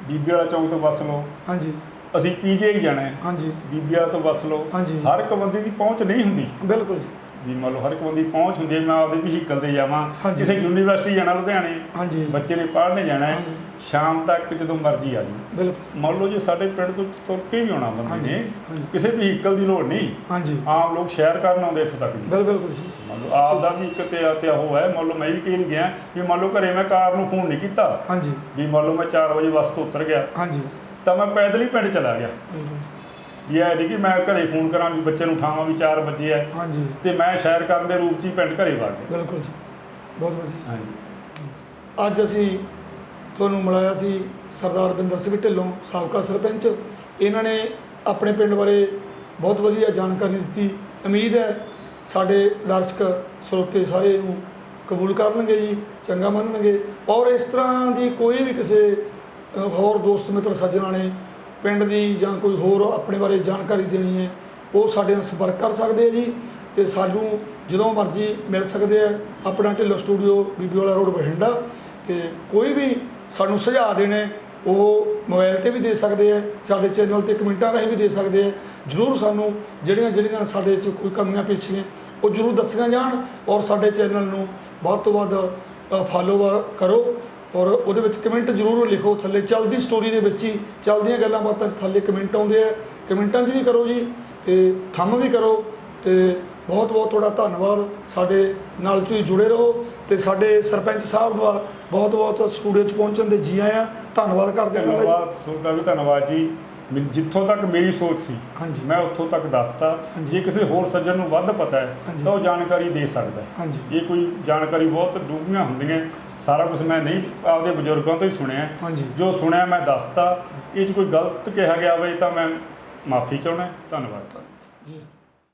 ਬੀਬੀ ਵਾਲਾ ਚੌਂਕ ਤੋਂ ਬੱਸ ਲਓ। ਹਾਂਜੀ। ਅਸੀਂ ਪੀਜੀਆਈ ਜਾਣਾ ਹੈ। ਹਾਂਜੀ। ਬੀਬੀ ਵਾਲਾ ਤੋਂ ਬੱਸ ਲਓ। ਹਾਂਜੀ। ਹਰ ਇੱਕ ਬੰਦੇ ਦੀ ਪਹੁੰਚ ਨਹੀਂ ਹੁੰਦੀ। ਬਿਲਕੁਲ ਜੀ। ਵੀ ਮੰਨ ਲਓ ਹਰ ਇੱਕ ਬੰਦੇ ਪਹੁੰਚ ਹੁੰਦੀ ਹੈ ਮੈਂ ਆਪਦੇ ਵਹੀਕਲ ਤੇ ਜਾਵਾਂ। ਹਾਂਜੀ। ਕਿਸੇ ਯੂਨੀਵਰਸਿਟੀ ਜਾਣਾ ਲੁਧਿਆਣੇ। ਹਾਂਜੀ। ਬੱਚੇ ਨੇ ਪੜ੍ਹਨੇ ਜਾਣਾ ਹੈ। ਹਾਂਜੀ। ਸ਼ਾਮ ਤੱਕ ਜਦੋਂ ਮਰਜ਼ੀ ਆ ਜਾਓ। ਬਿਲਕੁਲ। ਮੰਨ ਲਓ ਜੇ ਸਾਡੇ ਪਿੰਡ ਤੋਂ ਤੁਰ ਕੇ ਵੀ ਆਉਣਾ ਬੰਦੇ ਨੇ ਹਾਂਜੀ। ਕਿਸੇ ਵਹੀਕਲ ਦੀ ਲੋੜ ਨਹੀਂ। ਹਾਂਜੀ। ਆਮ ਲੋਕ ਸ਼ਹਿਰ ਕਰਨ ਆਉਂਦੇ ਇੱਥੇ ਤੱਕ ਜੀ। ਬਿਲ ਬਿਲਕੁਲ ਜੀ। ਮੰਨ ਲਓ ਆਪ ਦਾ ਵੀ ਇੱਕ ਤੇ ਤੇ ਉਹ ਹੈ। ਮੰਨ ਲਓ ਮੈਂ ਵੀ ਕਈ ਗਿਆ ਵੀ ਮੰਨ ਲਓ ਘਰੇ ਮੈਂ ਕਾਰ ਨੂੰ ਫੋਨ ਨਹੀਂ ਕੀਤਾ। ਹਾਂਜੀ। ਵੀ ਮੰਨ ਲਓ ਮੈਂ 4 ਵਜੇ ਬੱਸ ਤੋਂ ਉਤਰ ਗਿਆ। ਹਾਂਜੀ। ਤਾਂ ਮੈਂ ਪੈਦਲ ਹੀ ਪਿੰਡ ਚਲਾ ਗਿਆ। ਬਿਲਕੁਲ। ਵੀ ਇਹ ਨਹੀਂ ਕਿ ਮੈਂ ਘਰੇ ਫੋਨ ਕਰਾਂ ਵੀ ਬੱਚੇ ਨੂੰ ਉਠਾਵਾਂ ਵੀ 4 ਵਜੇ ਹਾਂਜੀ। ਤੇ ਮੈਂ ਸ਼ਹਿਰ ਕਰਨ ਦੇ ਰੂਪ 'ਚ ਹੀ ਪਿੰਡ ਘਰੇ ਵਗ ਗਿਆ। ਬਿਲਕੁਲ ਜੀ। ਬਹੁਤ ਵਧੀਆ। ਹਾਂਜੀ। ਅੱਜ ਅਸੀਂ ਤੁਹਾਨੂੰ ਮਿਲਾਇਆ ਸੀ ਸਰਦਾਰ ਬਿੰਦਰ ਸਿੰਘ ਢਿੱਲੋਂ ਸਾਬਕਾ ਸਰਪੰਚ। ਇਹਨਾਂ ਨੇ ਆਪਣੇ ਪਿੰਡ ਬਾਰੇ ਬਹੁਤ ਵਧੀਆ ਜਾਣਕਾਰੀ ਦਿੱਤੀ। ਉਮੀਦ ਹੈ ਸਾਡੇ ਦਰਸ਼ਕ ਸਰੋਤੇ ਸਾਰੇ ਇਹਨੂੰ ਕਬੂਲ ਕਰਨਗੇ ਜੀ ਚੰਗਾ ਮੰਨਣਗੇ। ਔਰ ਇਸ ਤਰ੍ਹਾਂ ਦੀ ਕੋਈ ਵੀ ਕਿਸੇ ਅ, ਹੋਰ ਦੋਸਤ ਮਿੱਤਰ ਸੱਜਣਾ ਨੇ ਪਿੰਡ ਦੀ ਜਾਂ ਕੋਈ ਹੋਰ ਆਪਣੇ ਬਾਰੇ ਜਾਣਕਾਰੀ ਦੇਣੀ ਹੈ, ਉਹ ਸਾਡੇ ਨਾਲ ਸੰਪਰਕ ਕਰ ਸਕਦੇ ਆ ਜੀ ਤੇ ਸਾਨੂੰ ਜਦੋਂ ਮਰਜ਼ੀ ਮਿਲ ਸਕਦੇ ਆ ਆਪਣਾ ਢਿੱਲੋਂ ਸਟੂਡੀਓ ਬੀਬੀ ਵਾਲਾ ਰੋਡ ਬਠਿੰਡਾ ਤੇ ਕੋਈ ਵੀ ਸਾਨੂੰ ਸੁਝਾਅ ਦੇਣੇ, ਉਹ ਮੋਬਾਈਲ ਤੇ ਵੀ ਦੇ ਸਕਦੇ ਆ, ਸਾਡੇ ਚੈਨਲ ਤੇ ਕਮੈਂਟਾਂ ਰਾਹੀਂ ਵੀ ਦੇ ਸਕਦੇ ਆ, ਜਰੂਰ ਸਾਨੂੰ ਜਿਹੜੀਆਂ ਜਿਹੜੀਆਂ ਸਾਡੇ 'ਚ ਕੋਈ ਕਮੀਆਂ ਪੇਸ਼ੀਆਂ, ਉਹ ਜਰੂਰ ਦੱਸੀਆਂ ਜਾਣ ਔਰ ਸਾਡੇ ਚੈਨਲ ਨੂੰ ਵੱਧ ਤੋਂ ਵੱਧ ਫਾਲੋ ਕਰੋ ਔਰ ਉਹਦੇ ਵਿੱਚ ਕਮੈਂਟ ਜ਼ਰੂਰ ਲਿਖੋ ਥੱਲੇ। ਚੱਲਦੀ ਸਟੋਰੀ ਦੇ ਵਿੱਚ ਹੀ ਚੱਲਦੀਆਂ ਗੱਲਾਂ ਬਾਤਾਂ ਥੱਲੇ ਕਮੈਂਟ ਆਉਂਦੇ ਆ। ਕਮੈਂਟਾਂ 'ਚ ਵੀ ਕਰੋ ਜੀ ਤੇ ਥੰਮ ਵੀ ਕਰੋ ਤੇ ਬਹੁਤ ਬਹੁਤ ਤੁਹਾਡਾ ਧੰਨਵਾਦ। ਸਾਡੇ ਨਾਲ ਤੁਸੀਂ ਜੁੜੇ ਰਹੋ ਤੇ ਸਾਡੇ ਸਰਪੰਚ ਸਾਹਿਬ ਦਾ ਬਹੁਤ ਬਹੁਤ ਸਟੂਡੀਓ 'ਚ ਪਹੁੰਚਣ ਦੇ ਜੀ ਆਇਆਂ। ਧੰਨਵਾਦ ਕਰਦੇ ਹਾਂ ਧੰਨਵਾਦ ਤੁਹਾਡਾ ਵੀ ਧੰਨਵਾਦ ਜੀ। ਜਿੱਥੋਂ ਤੱਕ ਮੇਰੀ ਸੋਚ ਸੀ। ਮੈਂ ਉੱਥੋਂ ਤੱਕ ਦੱਸਤਾ। ਜੇ ਕਿਸੇ ਹੋਰ ਸੱਜਣ ਨੂੰ ਵੱਧ ਪਤਾ ਹੈ। ਤਾਂ ਉਹ ਜਾਣਕਾਰੀ ਦੇ ਸਕਦਾ ਹੈ। ਇਹ ਕੋਈ ਜਾਣਕਾਰੀ ਬਹੁਤ ਡੂੰਘੀਆਂ ਹੁੰਦੀਆਂ ਸਾਰਾ ਕੁਝ ਮੈਂ ਨਹੀਂ ਆਪਦੇ ਬਜ਼ੁਰਗਾਂ ਤੋਂ ਹੀ ਸੁਣਿਆ। ਹਾਂਜੀ। ਜੋ ਸੁਣਿਆ ਮੈਂ ਦੱਸਤਾ। ਇਹ 'ਚ ਕੋਈ ਗਲਤ ਕਿਹਾ ਗਿਆ ਹੋਵੇ ਤਾਂ ਮੈਂ ਮਾਫੀ ਚਾਹੁੰਦਾ। ਧੰਨਵਾਦ।